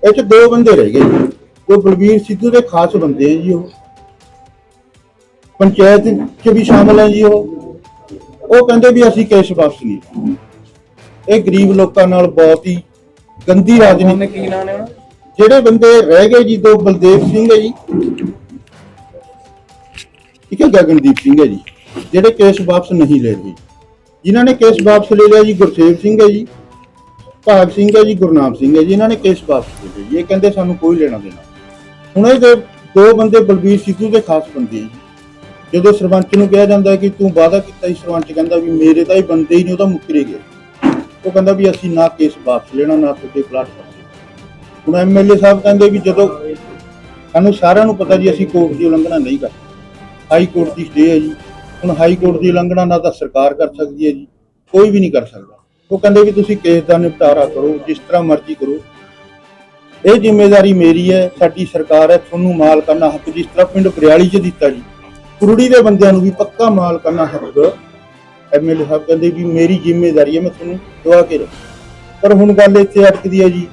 ਇਹ ਚ ਦੋ ਬੰਦੇ ਰਹਿ ਗਏ ਜੀ। ਜੋ ਬਲਬੀਰ ਸਿੱਧੂ ਦੇ ਖਾਸ ਬੰਦੇ ਆ ਜੀ ਉਹ। ਪੰਚਾਇਤ 'ਚ ਵੀ ਸ਼ਾਮਲ ਹੈ ਜੀ ਉਹ। ਉਹ ਕਹਿੰਦੇ ਵੀ ਅਸੀਂ ਕੇਸ ਵਾਪਸ ਨਹੀਂ। ਇਹ ਗਰੀਬ ਲੋਕਾਂ ਨਾਲ ਬਹੁਤ ਹੀ ਗੰਦੀ ਰਾਜਨੀਤੀ ਕੀ ਨਾਮ ਹੈ ਜਿਹੜੇ ਬੰਦੇ ਰਹਿ ਗਏ ਜੀ ਦੋ ਬਲਦੇਵ ਸਿੰਘ ਹੈ ਜੀ। ਠੀਕ ਹੈ ਗਗਨਦੀਪ ਸਿੰਘ ਹੈ ਜੀ ਜਿਹੜੇ ਕੇਸ ਵਾਪਸ ਨਹੀਂ ਲੈ ਰਹੇ। ਜਿਨ੍ਹਾਂ ਨੇ ਕੇਸ ਵਾਪਸ ਲੈ ਲਿਆ ਜੀ ਗੁਰਸੇਵ ਸਿੰਘ ਹੈ ਜੀ, ਭਾਗ ਸਿੰਘ ਹੈ ਜੀ, ਗੁਰਨਾਮ ਸਿੰਘ ਹੈ ਜੀ, ਇਹਨਾਂ ਨੇ ਕੇਸ ਵਾਪਸ ਲੈ ਲਿਆ ਜੀ। ਇਹ ਕਹਿੰਦੇ ਸਾਨੂੰ ਕੋਈ ਲੈਣਾ ਦੇਣਾ ਹੁਣ ਇਹ ਦੇ ਦੋ ਬੰਦੇ ਬਲਬੀਰ ਸਿੱਧੂ ਦੇ ਖਾਸ ਬੰਦੇ ਹੈ ਜੀ, ਜਦੋਂ ਸਰਪੰਚ ਨੂੰ ਕਿਹਾ ਜਾਂਦਾ ਕਿ ਤੂੰ ਵਾਅਦਾ ਕੀਤਾ ਸੀ ਸਰਪੰਚ, ਕਹਿੰਦਾ ਵੀ ਮੇਰੇ ਤਾਂ ਇਹ ਬੰਦੇ ਹੀ ਨਹੀਂ, ਉਹ ਤਾਂ ਮੁੱਕਰੇ ਗਏ। ਉਹ ਕਹਿੰਦਾ ਵੀ ਅਸੀਂ ਨਾ ਕੇਸ ਵਾਪਸ ਲੈਣਾ, ਨਾ ਤੁਹਾਡੇ ਪਲਾਟ ਪਾਸੇ ਹੁਣ ਐਮਐਲਏ ਸਾਹਿਬ ਕਹਿੰਦੇ ਵੀ ਜਦੋਂ ਸਾਨੂੰ ਸਾਰਿਆਂ ਨੂੰ ਪਤਾ ਜੀ ਅਸੀਂ ਕੋਰਟ ਦੀ ਉਲੰਘਣਾ ਨਹੀਂ ਕਰਦੇ ਹਾਈ ਕੋਰਟ ਦੀ ਸਟੇ ਹੈ ਜੀ। ਹੁਣ ਹਾਈ ਕੋਰਟ ਦੀ ਉਲੰਘਣਾ ਨਾ ਤਾਂ ਸਰਕਾਰ ਕਰ ਸਕਦੀ ਹੈ ਜੀ, ਕੋਈ ਵੀ ਨਹੀਂ ਕਰ ਸਕਦਾ। ਉਹ ਕਹਿੰਦੇ ਵੀ ਤੁਸੀਂ ਕੇਸ ਦਾ ਨਿਪਟਾਰਾ ਕਰੋ, ਜਿਸ ਤਰ੍ਹਾਂ ਮਰਜ਼ੀ ਕਰੋ। ਇਹ ਜ਼ਿੰਮੇਵਾਰੀ ਮੇਰੀ ਹੈ, ਸਾਡੀ ਸਰਕਾਰ ਹੈ, ਤੁਹਾਨੂੰ ਮਾਲ ਕਰਨਾ ਹੱਕ, ਜਿਸ ਤਰ੍ਹਾਂ ਪਿੰਡ ਬਰਿਆਲੀ 'ਚ ਦਿੱਤਾ ਜੀ। ਕੁਰੜੀ ਦੇ ਬੰਦਿਆਂ ਨੂੰ ਵੀ ਪੱਕਾ ਮਾਲ ਕਰਨਾ ਹੱਕ ਐਮਐਲਏ ਸਾਹਿਬ ਕਹਿੰਦੇ ਵੀ ਮੇਰੀ ਜ਼ਿੰਮੇਵਾਰੀ ਹੈ, ਮੈਂ ਤੁਹਾਨੂੰ ਦਵਾ ਕੇ ਰੱਖੂ। ਪਰ ਹੁਣ ਗੱਲ ਇੱਥੇ ਅਟਕਦੀ ਹੈ ਜੀ,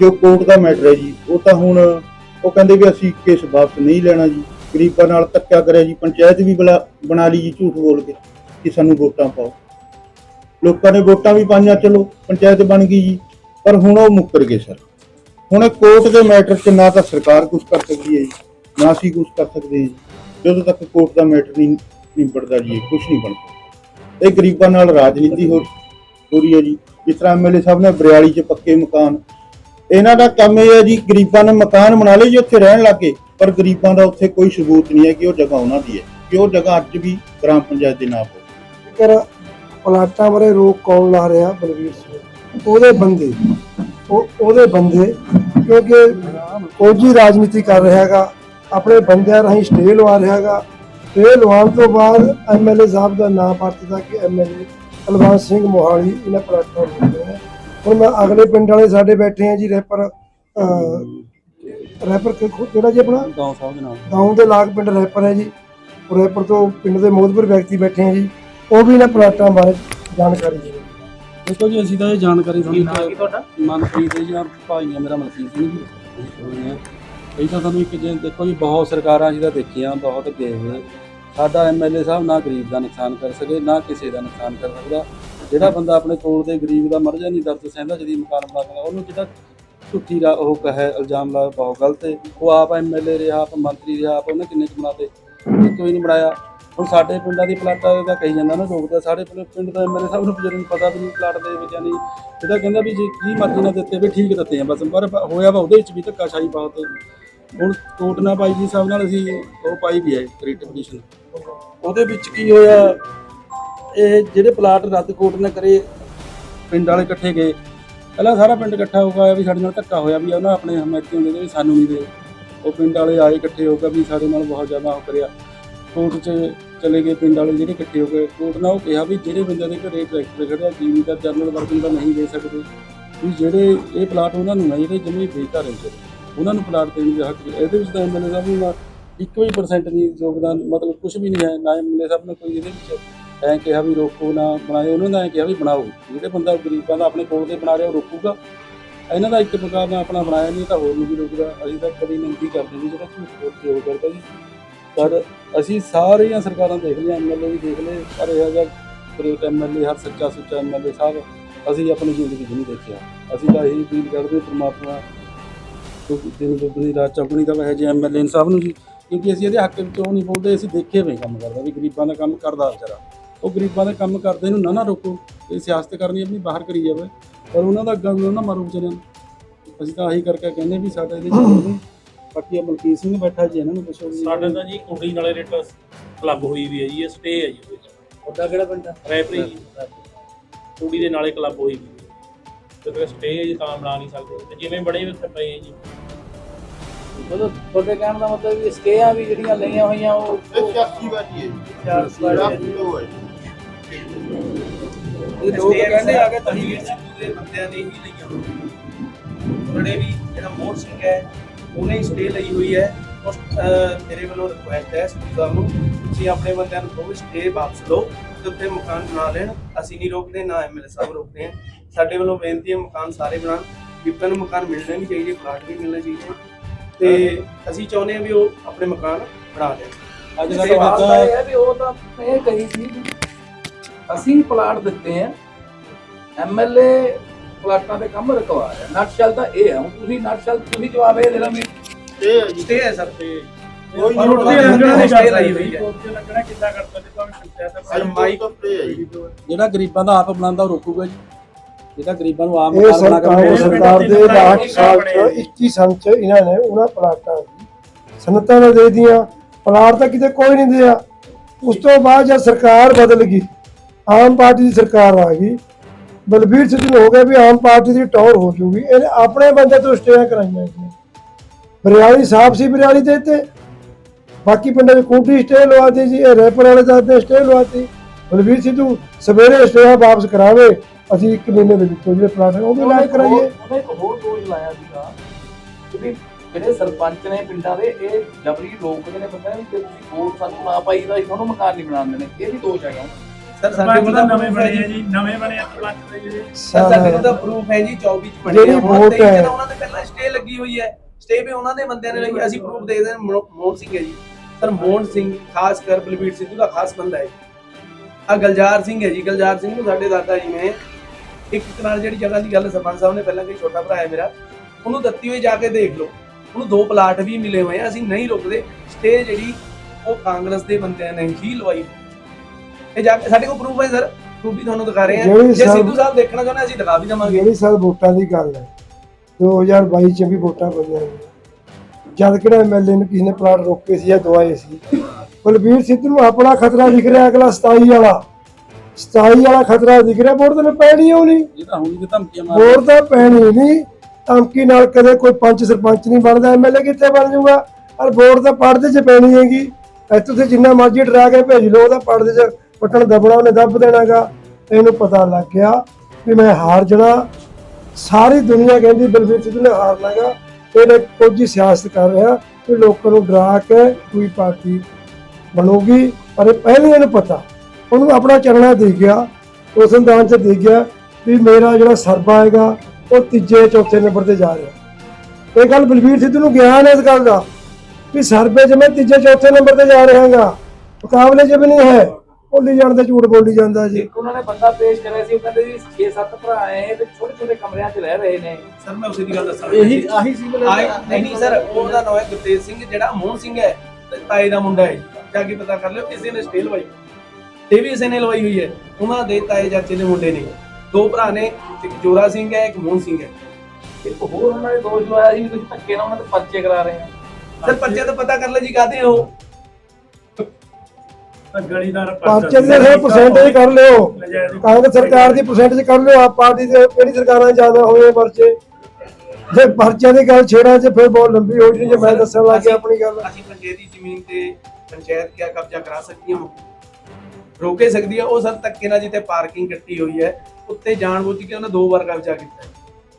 ਜੋ ਕੋਰਟ ਦਾ ਮੈਟਰ ਹੈ ਜੀ, ਉਹ ਤਾਂ ਹੁਣ ਉਹ ਕਹਿੰਦੇ ਵੀ ਅਸੀਂ ਕੇਸ ਵਾਪਸ ਨਹੀਂ ਲੈਣਾ ਜੀ। ਗਰੀਬਾਂ ਨਾਲ ਧੱਕਾ ਕਰਿਆ ਜੀ, ਪੰਚਾਇਤ ਵੀ ਬਣਾ ਬਣਾ ਲਈ ਜੀ ਝੂਠ ਬੋਲ ਕੇ ਕਿ ਸਾਨੂੰ ਵੋਟਾਂ ਪਾਓ। ਲੋਕਾਂ ਨੇ ਵੋਟਾਂ ਵੀ ਪਾਈਆਂ, ਚਲੋ ਪੰਚਾਇਤ ਬਣ ਗਈ ਜੀ, ਪਰ ਹੁਣ ਉਹ ਮੁੱਕਰ ਗਏ ਸਰ। ਹੁਣ ਇਹ ਕੋਰਟ ਦੇ ਮੈਟਰ 'ਚ ਨਾ ਤਾਂ ਸਰਕਾਰ ਕੁਝ ਕਰ ਸਕਦੀ ਹੈ ਜੀ, ਨਾ ਅਸੀਂ ਕੁਝ ਕਰ ਸਕਦੇ ਹਾਂ ਜੀ। ਜਦੋਂ ਤੱਕ ਕੋਰਟ ਦਾ ਮੈਟਰ ਨਹੀਂ ਨਿਬੜਦਾ ਜੀ ਕੁਝ ਨਹੀਂ ਬਣਦਾ ਇਹ ਗਰੀਬਾਂ ਨਾਲ ਰਾਜਨੀਤੀ ਹੋ ਹੋ ਰਹੀ ਹੈ ਜੀ। ਜਿਸ ਤਰ੍ਹਾਂ ਐਮਐਲਏ ਸਾਹਿਬ ਨੇ ਬਰਿਆਲੀ 'ਚ ਪੱਕੇ ਮਕਾਨ। ਇਹਨਾਂ ਦਾ ਕੰਮ ਇਹ ਹੈ ਜੀ, ਗਰੀਬਾਂ ਨੇ ਮਕਾਨ ਬਣਾ ਲਏ ਜੀ, ਉੱਥੇ ਰਹਿਣ ਲੱਗੇ ਪਰ ਗਰੀਬਾਂ ਦਾ ਉੱਥੇ ਕੋਈ ਸਬੂਤ ਨਹੀਂ ਹੈ ਕਿ ਉਹ ਜਗ੍ਹਾ ਉਹਨਾਂ ਦੀ ਹੈ, ਕਿ ਉਹ ਜਗ੍ਹਾ ਅੱਜ ਵੀ ਗ੍ਰਾਮ ਪੰਚਾਇਤ ਦੇ ਨਾਮ ਹੋ ਕਰ ਪਲਾਟਾਂ ਬਾਰੇ ਰੋਕ ਕੌਣ ਲਾ ਰਿਹਾ ਬਲਵੀਰ ਸਿੰਘ? ਉਹਦੇ ਬੰਦੇ, ਉਹ, ਉਹਦੇ ਬੰਦੇ, ਕਿਉਂਕਿ ਫੌਜੀ ਰਾਜਨੀਤੀ ਕਰ ਰਿਹਾ ਹੈਗਾ, ਆਪਣੇ ਬੰਦਿਆਂ ਰਾਹੀਂ ਸਟੇ ਲਵਾ ਰਿਹਾ ਹੈਗਾ। ਸਟੇ ਲਵਾਉਣ ਤੋਂ ਬਾਅਦ ਐਮਐਲਏ ਸਾਹਿਬ ਦਾ ਨਾਮ ਵਰਤਦਾ ਕਿ ਐਮਐਲਏ ਕੁਲਵੰਤ ਸਿੰਘ ਮੋਹਾਲੀ ਇਹਨਾਂ ਪਲਾਟਾਂ ਨੂੰ ਹੁਣ ਮੈਂ ਅਗਲੇ ਪਿੰਡ ਵਾਲੇ ਸਾਡੇ ਬੈਠੇ ਆ ਜੀ ਰੈਪਰ ਰੈਪਰ ਕਿਹੜਾ ਜੀ ਆਪਣਾ? ਗਾਉਂ ਸਾਹਿਬ ਦੇ ਨਾਮ ਗਾਉਂ ਦੇ ਲਾਗ ਪਿੰਡ ਰੈਪਰ ਹੈ ਜੀ। ਰੈਪਰ ਤੋਂ ਪਿੰਡ ਦੇ ਮੋਦਪੁਰ ਵਿਅਕਤੀ ਬੈਠੇ ਆ ਜੀ। ਉਹ ਵੀ ਇਹਨਾਂ ਪਲਾਟਾਂ ਬਾਰੇ ਜਾਣਕਾਰੀ ਦੇ ਦੇਖੋ ਜੀ ਅਸੀਂ ਤਾਂ ਇਹ ਜਾਣਕਾਰੀ ਤੁਹਾਨੂੰ ਕੀ ਤੁਹਾਡਾ? ਮਨਪ੍ਰੀਤ ਜੀ ਆ ਭਾਈ ਆ ਮੇਰਾ ਮਨਪ੍ਰੀਤ ਸਿੰਘ ਜੀ। ਇਹ ਤਾਂ ਤੁਹਾਨੂੰ ਇੱਕ ਜੇ ਦੇਖੋ ਜੀ ਬਹੁਤ ਸਰਕਾਰਾਂ ਜਿਹਦਾ ਦੇਖੀਆਂ ਬਹੁਤ ਗਏ ਸਾਡਾ ਐਮਐਲਏ ਸਾਹਿਬ ਨਾ ਗਰੀਬ ਦਾ ਨੁਕਸਾਨ ਕਰ ਸਕੇ ਨਾ ਕਿਸੇ ਦਾ ਨੁਕਸਾਨ ਕਰ ਸਕਦਾ। ਜਿਹੜਾ ਬੰਦਾ ਆਪਣੇ ਕੋਲ ਦੇ ਗਰੀਬ ਦਾ ਮਰ ਜਾਣੀ ਦਰਦ ਸਹਿੰਦਾ ਜਦੀ ਮਕਾਨ ਬਣਾ ਸਕਦਾ ਉਹਨੂੰ ਜਿਹੜਾ ਝੂਠੀ ਰਾ ਉਹ ਕਹੇ, ਇਲਜ਼ਾਮ ਲਾ ਬਹੁਤ ਗਲਤ ਹੈ। ਉਹ ਆਪ ਐਮਐਲਏ ਰਿਹਾ, ਆਪ ਮੰਤਰੀ ਰਿਹਾ, ਆਪ ਉਹਨੇ ਕਿੰਨੇ ਕੁ ਬਣਾਤੇ ਇਹ ਕੋਈ ਨਹੀਂ ਬਣਾਇਆ। ਹੁਣ ਸਾਡੇ ਪਿੰਡਾਂ ਦੀ ਪਲਾਟਾਂ ਦਾ ਕਹੀ ਜਾਂਦਾ ਨਾ ਰੋਕਦਾ ਸਾਡੇ ਪਿੰਡ ਦਾ ਐਮਐਲਏ ਸਾਹਿਬ ਨੂੰ ਵਿਚਾਰੇ ਨੂੰ ਪਤਾ ਵੀ ਨਹੀਂ ਪਲਾਟ ਦੇ ਵਿੱਚ ਨਹੀਂ ਇਹਦਾ ਕਹਿੰਦਾ ਵੀ ਜੇ ਕੀ ਮਰਜ਼ੀ ਨਾਲ ਦਿੱਤੇ, ਵੀ ਠੀਕ ਦਿੱਤੇ ਆ ਬਸ। ਪਰ ਹੋਇਆ ਵਾ ਉਹਦੇ ਵਿੱਚ ਵੀ ਧੱਕਾਸ਼ਾਹੀ ਬਹੁਤ। ਹੁਣ ਕੋਟ ਨਾ ਬਾਈ ਜੀ ਸਾਹਿਬ ਨਾਲ ਅਸੀਂ ਉਹ ਪਾਈ ਵੀ ਹੈ ਰਿਟ ਪਟੀਸ਼ਨ ਉਹਦੇ ਵਿੱਚ ਕੀ ਹੋਇਆ, ਇਹ ਜਿਹੜੇ ਪਲਾਟ ਰੱਦ ਕੋਟ ਨੇ ਕਰੇ, ਪਿੰਡ ਵਾਲੇ ਇਕੱਠੇ ਗਏ। ਪਹਿਲਾਂ ਸਾਰਾ ਪਿੰਡ ਇਕੱਠਾ ਹੋ ਗਿਆ, ਵੀ ਸਾਡੇ ਨਾਲ ਧੱਕਾ ਹੋਇਆ ਵੀ ਉਹਨਾਂ ਆਪਣੇ ਹਮਾਇਤੀ ਹੁੰਦੇ ਵੀ ਸਾਨੂੰ ਨਹੀਂ ਦੇ। ਉਹ ਪਿੰਡ ਵਾਲੇ ਆਏ ਇਕੱਠੇ ਹੋ ਕੇ ਵੀ ਸਾਡੇ ਨਾਲ ਬਹੁਤ ਜ਼ਿਆਦਾ ਹੋ ਕਰਿਆ। ਕੋਰਟ 'ਚ ਚਲੇ ਗਏ ਪਿੰਡ ਵਾਲੇ ਜਿਹੜੇ ਇਕੱਠੇ ਹੋ ਗਏ। ਕੋਰਟ ਨੇ ਉਹ ਕਿਹਾ ਵੀ ਜਿਹੜੇ ਬੰਦਿਆਂ ਦੇ ਘਰੇ ਟਰੈਕਟਰ ਖੜਿਆ ਦਾ ਜਨਰਲ ਵਰਕਿੰਗ ਦਾ ਨਹੀਂ ਦੇ ਸਕਦੇ। ਵੀ ਜਿਹੜੇ ਇਹ ਪਲਾਟ ਉਹਨਾਂ ਨੂੰ ਹੈ ਜਿਹੜੇ ਜਮੀ ਬੇਘਰ ਹੈ ਉਹਨਾਂ ਨੂੰ ਪਲਾਟ ਦੇਣ ਦਾ ਹੱਕ ਹੈ। ਇਹਦੇ ਵਿੱਚ ਤਾਂ ਐਮਐਲਏ ਸਾਹਿਬ ਨੂੰ ਨਾ ਇੱਕ ਵੀ ਪਰਸੈਂਟ ਨਹੀਂ ਯੋਗਦਾਨ, ਮਤਲਬ ਕੁਝ ਵੀ ਨਹੀਂ ਹੈ। ਨਾ ਐਮਐਲਏ ਸਾਹਿਬ ਨੇ ਕੋਈ ਇਹਦੇ ਵਿੱਚ ਐਂ ਕਿਹਾ ਵੀ ਰੋਕੋ ਨਾ ਬਣਾਏ ਉਹਨਾਂ ਦਾ ਐਂ ਕਿਹਾ ਵੀ ਬਣਾਓ। ਜਿਹੜੇ ਬੰਦਾ ਗਰੀਬਾਂ ਦਾ ਆਪਣੇ ਕੋਲ ਦੇ ਬਣਾ ਰਿਹਾ, ਉਹ ਰੋਕੂਗਾ। ਇਹਨਾਂ ਦਾ ਇੱਕ ਪ੍ਰਕਾਰ ਦਾ ਆਪਣਾ ਬਣਾਇਆ ਨਹੀਂ ਤਾਂ ਹੋਰ ਨੂੰ ਵੀ ਰੋਕਦਾ। ਅਸੀਂ ਤਾਂ ਕਦੀ ਨੰਦੀ ਕਰਦੇ ਨਹੀਂ, ਜਿਹੜਾ ਝੂਠ ਬੋਲ ਕੇ ਉਹ ਕਰਦਾ ਜੀ। ਪਰ ਅਸੀਂ ਸਾਰੀਆਂ ਸਰਕਾਰਾਂ ਦੇਖ ਲਈਆਂ ਐਮਐਲਏ ਵੀ ਦੇਖ ਲਏ, ਪਰ ਇਹ ਜਿਹਾ ਗ੍ਰੇਟ ਐਮਐਲਏ ਹਰ ਸੱਚਾ ਸੁੱਚਾ ਐਮਐਲਏ ਸਾਹਿਬ, ਅਸੀਂ ਆਪਣੀ ਜ਼ਿੰਦਗੀ 'ਚ ਨਹੀਂ ਦੇਖਿਆ। ਅਸੀਂ ਤਾਂ ਇਹੀ ਅਪੀਲ ਕਰਦੇ ਪ੍ਰਮਾਤਮਾ ਕਿਉਂਕਿ ਦਿਨ ਦੁਗਣੀ ਰਾਤ ਚੌਗਣੀ ਦਾ ਵਹਿ ਜੇ ਐਮਐਲਏ ਸਾਹਿਬ ਨੂੰ ਜੀ। ਕਿਉਂਕਿ ਅਸੀਂ ਇਹਦੇ ਹੱਕ ਵਿੱਚ ਉਹ ਨਹੀਂ ਬੋਲਦੇ? ਅਸੀਂ ਦੇਖੇ ਹੋਏ ਕੰਮ ਕਰਦਾ, ਵੀ ਗਰੀਬਾਂ ਦਾ ਕੰਮ ਕਰਦਾ ਵਿਚਾਰਾ। ਉਹ ਗਰੀਬਾਂ ਦਾ ਕੰਮ ਕਰਦੇ ਨੂੰ ਨਾ ਨਾ ਰੋਕੋ। ਇਹ ਸਿਆਸਤ ਕਰਨੀ ਆਪਣੀ ਬਾਹਰ ਕਰੀ ਜਾਵੇ। ਪਰ ਉਹਨਾਂ ਦਾ ਅੱਗਾ ਨਾ ਮਾਰੋ ਵਿਚਾਰਿਆਂ ਨੂੰ। ਅਸੀਂ ਤਾਂ ਆਹੀ ਕਰਕੇ ਕਹਿੰਦੇ ਵੀ ਸਾਡਾ ਨਹੀਂ। ਬਾਕੀ ਮਲਕੀਤ ਸਿੰਘ ਬੈਠਾ ਜੀ ਇਹਨਾਂ ਨੂੰ ਪੁੱਛੋ ਵੀ। ਸਾਡੇ ਤਾਂ ਜੀ ਕੁੜੀ ਨਾਲੇ ਰੇਟ ਕਲੱਬ ਹੋਈ ਵੀ ਹੈ ਜੀ ਇਹ ਸਟੇ ਹੈ ਜੀ ਉਹਦੇ ਕਿਹੜਾ ਪਿੰਡ ਰੈਪਰੀ ਜੀ। ਕੁੜੀ ਦੇ ਨਾਲੇ ਕਲੱਬ ਹੋਈ ਵੀ ਹੈ। ਤੇ ਸਟੇ ਹੈ ਜੀ ਤਾਂ ਬਣਾ ਨਹੀਂ ਸਕਦੇ। ਤੇ ਜਿਵੇਂ ਬੜੇ ਉੱਥੇ ਪਏ ਹੈ ਜੀ। ਮਤਲਬ ਤੁਹਾਡੇ ਕਹਿਣ ਦਾ ਮਤਲਬ ਵੀ ਸਟੇਆਂ ਵੀ ਜਿਹੜੀਆਂ ਲਈਆਂ ਹੋਈਆਂ ਉਹ ਇਹ ਸਿਆਸੀ ਬਾਜੀ ਹੈ ਚਾਰ ਸਿਆਸੀ ਉਹ ਹੈ ਇਹ ਲੋਕ ਕਹਿੰਦੇ ਆ ਕਿ ਤਹੀਰ ਸਿੱਧੂ ਦੇ ਬੰਦਿਆਂ ਨੇ ਹੀ ਲਈਆਂ ਉਹਨੇ ਵੀ ਜਿਹੜਾ ਮੋਹਨ ਸਿੰਘ ਹੈ ਉਹਨੇ ਹੀ ਸਟੇ ਲਈ ਹੋਈ ਹੈ। ਉਸ ਮੇਰੇ ਵੱਲੋਂ ਰਿਕੁਐਸਟ ਹੈ ਸਾਹਿਬ ਨੂੰ ਤੁਸੀਂ ਆਪਣੇ ਬੰਦਿਆਂ ਨੂੰ ਕਹੋ ਸਟੇ ਵਾਪਸ ਲਓ ਤੇ ਉੱਥੇ ਮਕਾਨ ਬਣਾ ਲੈਣ। ਅਸੀਂ ਨਹੀਂ ਰੋਕਦੇ ਨਾ ਐਮਐਲਏ ਸਾਹਿਬ ਰੋਕਦੇ ਆ। ਸਾਡੇ ਵੱਲੋਂ ਬੇਨਤੀ ਹੈ ਮਕਾਨ ਸਾਰੇ ਬਣਾਉਣ। ਗਰੀਬਾਂ ਨੂੰ ਮਕਾਨ ਮਿਲਣੇ ਵੀ ਚਾਹੀਦੇ ਪਲਾਟ ਵੀ ਮਿਲਣੇ ਚਾਹੀਦੇ ਤੇ ਅਸੀਂ ਚਾਹੁੰਦੇ ਹਾਂ ਵੀ ਉਹ ਆਪਣੇ ਮਕਾਨ ਬਣਾ ਲੈਣ। ਅੱਜ ਦਾ ਇਹ ਹੈ ਵੀ ਉਹ ਤਾਂ ਇਹ ਕਹੀ ਸੀ ਅਸੀਂ ਪਲਾਟ ਦਿੱਤੇ ਆ। ਐਮਐਲਏ ਪਲਾਟਾਂ ਦੇ ਕੰਮ ਰਕਵਾ ਰਿਹਾ। ਨਟਸ਼ਲ ਤਾਂ ਇਹ ਹੈ ਹੁਣ ਤੁਸੀਂ ਨਟਸ਼ਲ ਤੁਸੀਂ ਜਵਾਬ ਇਹ ਦੇਣਾ ਵੀ ਇਹ ਹੈ ਸਰ ਤੇ। ਕੋਈ ਨੇ ਸਟੇ ਲਈ ਹੋਈ ਹੈ। ਲੱਗਣਾ ਕਿੱਦਾਂ ਕਰ ਸਕਦੇ ਤੁਹਾਨੂੰ ਪੰਚਾਇਤ ਸਰਮਾਈ ਤੋਂ ਤੇ ਹੈ ਜੀ। ਜਿਹੜਾ ਗਰੀਬਾਂ ਦਾ ਆਪ ਬਣਾਉਂਦਾ ਉਹ ਰੋਕੂਗਾ ਜੀ। ਜਿਹੜਾ ਗਰੀਬਾਂ ਨੂੰ ਮਕਾਨ ਬਣਾ ਕੇ ਸਰਕਾਰ ਦੇ ਲਾਖ ਸਾਲ ਚ 21 ਸਾਲ ਚ ਇਹਨਾਂ ਨੇ ਉਹਨਾਂ ਪਲਾਟਾਂ ਦੀ ਸਨਤਾਂ ਨੇ ਦੇ ਦੀਆਂ ਪਲਾਟ ਤਾਂ ਕਿਤੇ ਕੋਈ ਨਹੀਂ ਦਿਆ। ਉਸ ਤੋਂ ਬਾਅਦ ਜਦ ਸਰਕਾਰ ਬਦਲ ਗਈ ਆਮ ਪਾਰਟੀ ਦੀ ਸਰਕਾਰ ਆ ਗਈ। ਬਲਬੀਰ ਸਿੰਘ ਨੂੰ ਹੋ ਗਿਆ ਵੀ ਆਮ ਪਾਰਟੀ ਦੀ ਟੌਰ ਹੋ ਜੂਗੀ। ਇਹਨੇ ਆਪਣੇ ਬੰਦੇ ਤੋਂ ਸਟੇਆਂ ਕਰਾਈਆਂ ਸੀ ਬਰਿਆਲੀ ਸਾਹਿਬ ਸੀ ਬਰਿਆਲੀ ਦੇ ਤੇ ਬਾਕੀ ਪਿੰਡਾਂ ਦੇ ਕੋਟੀ ਸਟੇ ਲਵਾਤੀ ਜੀ, ਇਹ ਰੈਪਰ ਵਾਲੇ ਦਾ ਸਟੇ ਲਵਾਤੀ। ਬਲਬੀਰ ਸਿੱਧੂ ਸਵੇਰੇ ਸਟੇ ਵਾਪਸ ਕਰਾਵੇ। ਅਸੀਂ ਇੱਕ ਮਹੀਨੇ ਦੇ ਵਿੱਚੋਂ ਜਿਹੜੇ ਪਲਾਟ ਉਹ ਵੀ ਲਾਇਕ ਕਰਾਈਏ। ਉਹਨੇ ਇੱਕ ਹੋਰ ਦੋਸ਼ ਲਾਇਆ ਸੀਗਾ ਕਿ ਜਿਹੜੇ ਸਰਪੰਚ ਨੇ ਪਿੰਡਾਂ ਦੇ, ਇਹ ਜਬਰੀ ਲੋਕ ਜਿਹੜੇ ਬੰਦੇ ਨੇ ਕਿ ਤੁਸੀਂ ਵੋਟ ਸਾਨੂੰ ਨਾ ਪਾਈ ਤਾਂ ਤੁਹਾਨੂੰ ਮਕਾਨ ਨਹੀਂ ਬਣਾਉਣ ਦੇਣੇ। ਇਹ ਵੀ ਦੋਸ਼ ਹੈਗਾ। ਸਰ ਸਾਡੇ ਕੋਲ ਤਾਂ ਨਵੇਂ proof ਹੈ ਬਣੇ ਜੀ। ਆ ਜੀ ਨਵੇਂ ਬਣੇ ਆ ਸਰਪੰਚ ਦੇ ਜਿਹੜੇ ਸਰ ਸਾਡੇ ਕੋਲ ਤਾਂ ਪ੍ਰੂਫ ਹੈ ਜੀ 24 ਚ ਬਣੇ ਜਿਹੜੀ ਆ ਹੁਣ ਵੋਟ 23 ਹੈ। ਚ ਤਾਂ ਉਹਨਾਂ ਦੇ ਪਹਿਲਾਂ ਸਟੇ ਲੱਗੀ ਹੋਈ ਹੈ। ਸਟੇ ਵੀ ਉਹਨਾਂ ਦੇ ਬੰਦਿਆਂ ਨੇ ਲਈ ਅਸੀਂ ਪ੍ਰੂਫ ਦੇ ਦੇਣ ਮੋਹਨ ਸਿੰਘ ਹੈ ਜੀ। ਸਰ ਮੋਹਨ ਸਿੰਘ ਖਾਸ ਕਰ ਬਲਬੀਰ ਸਿੱਧੂ ਦਾ ਖਾਸ ਬੰਦਾ ਹੈ। ਆ ਗਲਜਾਰ ਸਿੰਘ ਹੈ ਜੀ। ਗਲਜਾਰ ਸਿੰਘ ਨੂੰ ਸਾਡੇ ਦਾਦਾ ਜੀ ਨੇ ਇੱਕ ਕਨਾਲ ਜਿਹੜੀ ਜਗ੍ਹਾ ਦੀ ਗੱਲ ਸਰਪੰਚ ਸਾਹਿਬ ਨੇ ਪਹਿਲਾਂ ਕਿ ਛੋਟਾ ਭਰਾ ਹੈ ਮੇਰਾ। ਉਹਨੂੰ ਦਿੱਤੀ ਹੋਈ ਜਾ ਕੇ ਦੇਖ ਲਓ। ਉਹਨੂੰ ਦੋ ਪਲਾਟ ਵੀ ਮਿਲੇ ਹੋਏ ਆ। ਅਸੀਂ ਨਹੀਂ ਰੁਕਦੇ। ਸਟੇ ਜਿਹੜੀ ਉਹ ਕਾਂਗਰਸ ਦੇ ਬੰਦਿਆਂ ਨੇ ਹੀ ਲਵਾਈ। ਇਹ ਜਾ ਕੇ ਸਾਡੇ ਕੋਲ ਪ੍ਰੂਫ ਹੈ ਸਰ ਪ੍ਰੂਫ ਵੀ ਤੁਹਾਨੂੰ ਦਿਖਾ ਰਹੇ ਹਾਂ। ਜਿਹੜੀ ਜੇ ਸਰ- ਸਿੱਧੂ ਸਾਹਿਬ ਦੇਖਣਾ ਚਾਹੁੰਦੇ ਅਸੀਂ ਦਿਖਾ ਵੀ ਦੇਵਾਂਗੇ। ਜਿਹੜੀ ਸਾਲ ਵੋਟਾਂ ਦੀ ਗੱਲ ਹੈ 2022 ਚ ਵੀ ਵੋਟਾਂ ਪਈਆਂ ਨੇ। ਜਦ ਕਿਹੜਾ ਐਮਐਲਏ ਨੂੰ ਕਿਸੇ ਨੇ ਪਲਾਟ ਰੋਕੇ ਸੀ ਜਾਂ ਦਵਾਏ ਸੀ। ਬਲਬੀਰ ਸਿੱਧੂ ਨੂੰ ਆਪਣਾ ਖਤਰਾ ਦਿਖ ਰਿਹਾ ਅਗਲਾ 27 ਵਾਲਾ। 27 ਵਾਲਾ ਖਤਰਾ ਦਿਖ ਰਿਹਾ ਵੋਟ ਤਾਂ ਪੈਣੀ ਓ ਨਹੀਂ ਇਹ ਤਾਂ ਹੁਣ ਵੀ ਧਮਕੀਆਂ ਮਾਰ ਵੋਟ ਤਾਂ ਪੈਣੀ ਨਹੀਂ। ਧਮਕੀ ਨਾਲ ਕਦੇ ਕੋਈ ਪੰਚ ਸਰਪੰਚ ਨਹੀਂ ਬਣਦਾ ਐਮਐਲਏ ਕਿੱਥੇ ਬਣ ਜਾਊਗਾ? ਔਰ ਵੋਟ ਤਾਂ ਪੜਦੇ ਚ ਪੈਣੀ ਹੈਗੀ। ਇੱਥੇ ਤੁਸੀਂ ਜਿੰਨਾ ਮਰਜ਼ੀ ਡਰਾ ਕੇ ਭੇਜ ਲਓ ਉਹਦਾ ਪੜਦੇ ਚ ਬਟਨ ਦਬਣਾ ਉਹਨੇ ਦੱਬ ਦੇਣਾਗਾ। ਇਹਨੂੰ ਪਤਾ ਲੱਗ ਗਿਆ ਵੀ ਮੈਂ ਹਾਰ ਜਾਣਾ। ਸਾਰੀ ਦੁਨੀਆ ਕਹਿੰਦੀ ਬਲਬੀਰ ਸਿੱਧੂ ਨੇ ਹਾਰਨਾਗਾ ਇਹਨੇ ਕੁਝ ਹੀ ਸਿਆਸਤ ਕਰ ਰਿਹਾ ਕਿ ਲੋਕਾਂ ਨੂੰ ਡਰਾ ਕੇ ਕੋਈ ਪਾਰਟੀ ਬਣੂਗੀ। ਪਰ ਇਹ ਪਹਿਲੇ ਇਹਨੂੰ ਪਤਾ। ਉਹਨੂੰ ਆਪਣਾ ਚਰਣਾ ਦੇ ਗਿਆ। ਉਸ ਅੰਦਾਜ਼ ਚ ਦੇ ਗਿਆ ਵੀ ਮੇਰਾ ਜਿਹੜਾ ਸਰਬਾ ਹੈਗਾ, ਉਹ ਤੀਜੇ, ਚੌਥੇ ਨੰਬਰ ਤੇ ਜਾ ਰਿਹਾ। ਇਹ ਗੱਲ ਬਲਬੀਰ ਸਿੱਧੂ ਨੂੰ ਗਿਆਨ ਹੈ ਇਸ ਗੱਲ ਦਾ। ਵੀ ਸਰਬੇ 'ਚ ਮੈਂ ਤੀਜੇ, ਚੌਥੇ ਨੰਬਰ ਤੇ ਜਾ ਰਿਹਾ ਹਾਂਗਾ ਮੁਕਾਬਲੇ 'ਚ ਵੀ ਨਹੀਂ ਹੈ। ਬੋਲੀ ਜਾਣ ਦਾ ਝੂਠ ਬੋਲੀ ਜਾਂਦਾ ਜੀ। ਇੱਕ ਉਹਨਾਂ ਨੇ ਬੰਦਾ ਪੇਸ਼ ਕਰਿਆ ਸੀ ਉਹ ਕਹਿੰਦੇ ਜੀ 6-7 ਭਰਾ ਆਏ ਤੇ ਛੋਟੇ ਛੋਟੇ ਕਮਰਿਆਂ 'ਚ ਰਹਿ ਰਹੇ ਨੇ। ਸਰ ਮੈਂ ਉਸੇ ਦੀ ਗੱਲ ਦੱਸਾਂ। ਇਹੀ ਆਹੀ ਸੀ ਨਹੀਂ ਨਹੀਂ ਸਰ ਉਹਦਾ ਨਾਮ ਹੈ ਗੁਰਤੇਜ ਸਿੰਘ ਜਿਹੜਾ ਮੋਹਨ ਸਿੰਘ ਹੈ ਤੇ ਤਾਏ ਦਾ ਮੁੰਡਾ ਹੈ ਜੀ। ਜਾ ਕੇ ਪਤਾ ਕਰ ਲਿਓ ਕਿਸੇ ਨੇ ਸਟੇ ਲਵਾਈ। ਇਹ ਵੀ ਇਸੇ ਨੇ ਲਵਾਈ ਹੋਈ ਹੈ। ਉਹਨਾਂ ਦੇ ਤਾਏ ਚਾਚੇ ਦੇ ਮੁੰਡੇ ਨੇ। ਦੋ ਭਰਾ ਨੇ ਇੱਕ ਜੋਰਾ ਸਿੰਘ ਹੈ ਇੱਕ ਮੋਹਨ ਸਿੰਘ ਹੈ। ਇੱਕ ਹੋਰ ਉਹਨਾਂ ਨੇ ਦੋਸ਼ ਲਾਇਆ ਸੀ ਵੀ ਤੁਸੀਂ ਧੱਕੇ ਨਾਲ ਉਹਨਾਂ ਦੇ ਪਰਚੇ ਕਰਾ ਰਹੇ ਆ ਸਰ ਪਰਚੇ ਤਾਂ ਪਤਾ ਕਰ ਲੈ ਜੀ ਕਾਹਦੇ ਉਹ ਗਲੀਦਾਰ ਪਰਚੇ ਦੇ ਫਿਰ ਪਰਸੈਂਟੇਜ ਕਰ ਲਿਓ। ਕਾਂਗਰਸ ਸਰਕਾਰ ਦੀ ਪਰਸੈਂਟੇਜ ਕਰ ਲਿਓ ਆਪ ਪਾਰਟੀ ਦੇ ਕਿਹੜੀ ਸਰਕਾਰਾਂ ਜ਼ਿਆਦਾ ਹੋਏ ਪਰਚੇ? ਜੇ ਪਰਚਿਆਂ ਦੀ ਗੱਲ ਛੇੜਾਂ 'ਚ ਫਿਰ ਬਹੁਤ ਲੰਬੀ ਹੋ ਜਣੀ ਜੇ ਮੈਂ ਦੱਸਣ ਲੱਗ ਗਿਆ ਆਪਣੀ ਗੱਲ। ਅਸੀਂ ਪੰਚਾਇਤ ਦੀ ਜ਼ਮੀਨ ਤੇ ਪੰਚਾਇਤ ਕਿਆ ਕਬਜ਼ਾ ਕਰਾ ਸਕਦੀ ਹੈ? ਰੋਕੇ ਸਕਦੀ ਹੈ? ਉਹ ਸਰ ਧੱਕੇ ਨਾਲ ਜਿੱਥੇ ਪਾਰਕਿੰਗ ਕੱਟੀ ਹੋਈ ਹੈ। ਉੱਤੇ ਜਾਣਬੁੱਝ ਕੇ ਉਹਨਾਂ ਦੋ ਵਾਰ ਕਬਜ਼ਾ ਕੀਤਾ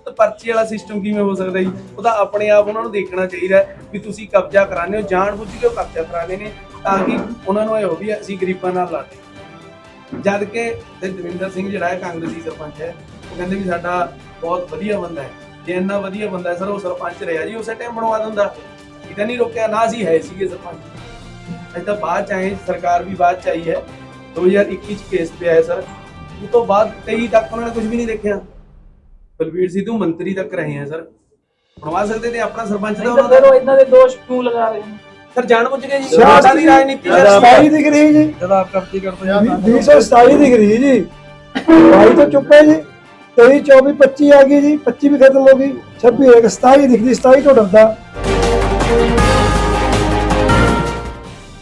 ਤਾਂ ਪਰਚੀ ਵਾਲਾ ਸਿਸਟਮ ਕਿਵੇਂ ਹੋ ਸਕਦਾ ਜੀ? ਉਹਦਾ ਆਪਣੇ ਆਪ ਉਹਨਾਂ ਨੂੰ ਦੇਖਣਾ ਚਾਹੀਦਾ ਹੈ ਵੀ ਤੁਸੀਂ ਕਬਜ਼ਾ ਕਰਾਣੇ ਹੋ ਜਾਣਬੁੱਝ ਕੇ ਉਹ ਕਬਜ਼ਾ ਕਰਾਣੇ ਨੇ। ਤਾਂ ਕਿ ਉਹਨਾਂ ਨੂੰ ਇਹ ਹੋ ਵੀ ਅਸੀਂ ਗਰੀਬਾਂ ਨਾਲ ਲੜਦੇ ਜਦ ਕਿ ਤੇ ਦਵਿੰਦਰ ਸਿੰਘ ਜਿਹੜਾ ਹੈ ਕਾਂਗਰਸੀ ਸਰਪੰਚ ਹੈ ਉਹ ਕਹਿੰਦੇ ਵੀ ਸਾਡਾ ਬਹੁਤ ਵਧੀਆ ਬੰਦਾ ਹੈ। ਜੇ ਇੰਨਾ ਵਧੀਆ ਬੰਦਾ ਹੈ ਸਰ ਉਹ ਸਰਪੰਚ ਰਿਹਾ ਜੀ ਉਸੇ ਟਾਈਮ ਬਣਵਾ ਦਿੰਦਾ। ਇਹ ਤਾਂ ਨਹੀਂ ਰੋਕਿਆ ਨਾ ਸੀ ਹੈ ਸੀਗੇ ਸਰਪੰਚ। ਅੱਜ ਤਾਂ ਬਾਅਦ ਚ ਆਏ ਸਰਕਾਰ ਵੀ ਬਾਅਦ ਚ ਆਈ ਹੈ। 2021 ਚ ਕੇਸ ਪਿਆ ਹੈ ਸਰ। ਉਸ ਤੋਂ ਬਾਅਦ 23 ਤੱਕ ਉਹਨਾਂ ਨੇ ਕੁਝ ਵੀ ਨਹੀਂ ਦੇਖਿਆ। ਬਲਬੀਰ ਸਿੱਧੂ ਮੰਤਰੀ ਤੱਕ ਰਹੇ ਹੈ ਸਰ। ਬਣਵਾ ਸਕਦੇ ਤੇ ਆਪਣਾ ਸਰਪੰਚ ਦਾ। ਉਹਨਾਂ ਇਹਨਾਂ ਦੇ ਦੋਸ਼ ਕਿਉਂ ਲਗਾ ਰਹੇ ਨੇ? ਸਰ ਜਾਣ ਬੁੱਝ ਕੇ ਜੀ ਦੀ ਰਾਜਨੀਤੀ ਸਰ 27 ਡਿਗਰੀ ਜੀ। ਜਦ ਆਪ ਕਰਤੀ ਕਰਦੇ ਆ 227 ਡਿਗਰੀ ਜੀ। 22 ਤੋਂ ਚੁੱਪ ਹੈ ਜੀ। 23 24 25 ਆ ਗਈ ਜੀ। 25 ਵੀ ਖਤਮ ਹੋ ਗਈ। 26 ਇੱਕ 27 ਦਿਖਦੀ 27 ਤੋਂ ਡਰਦਾ।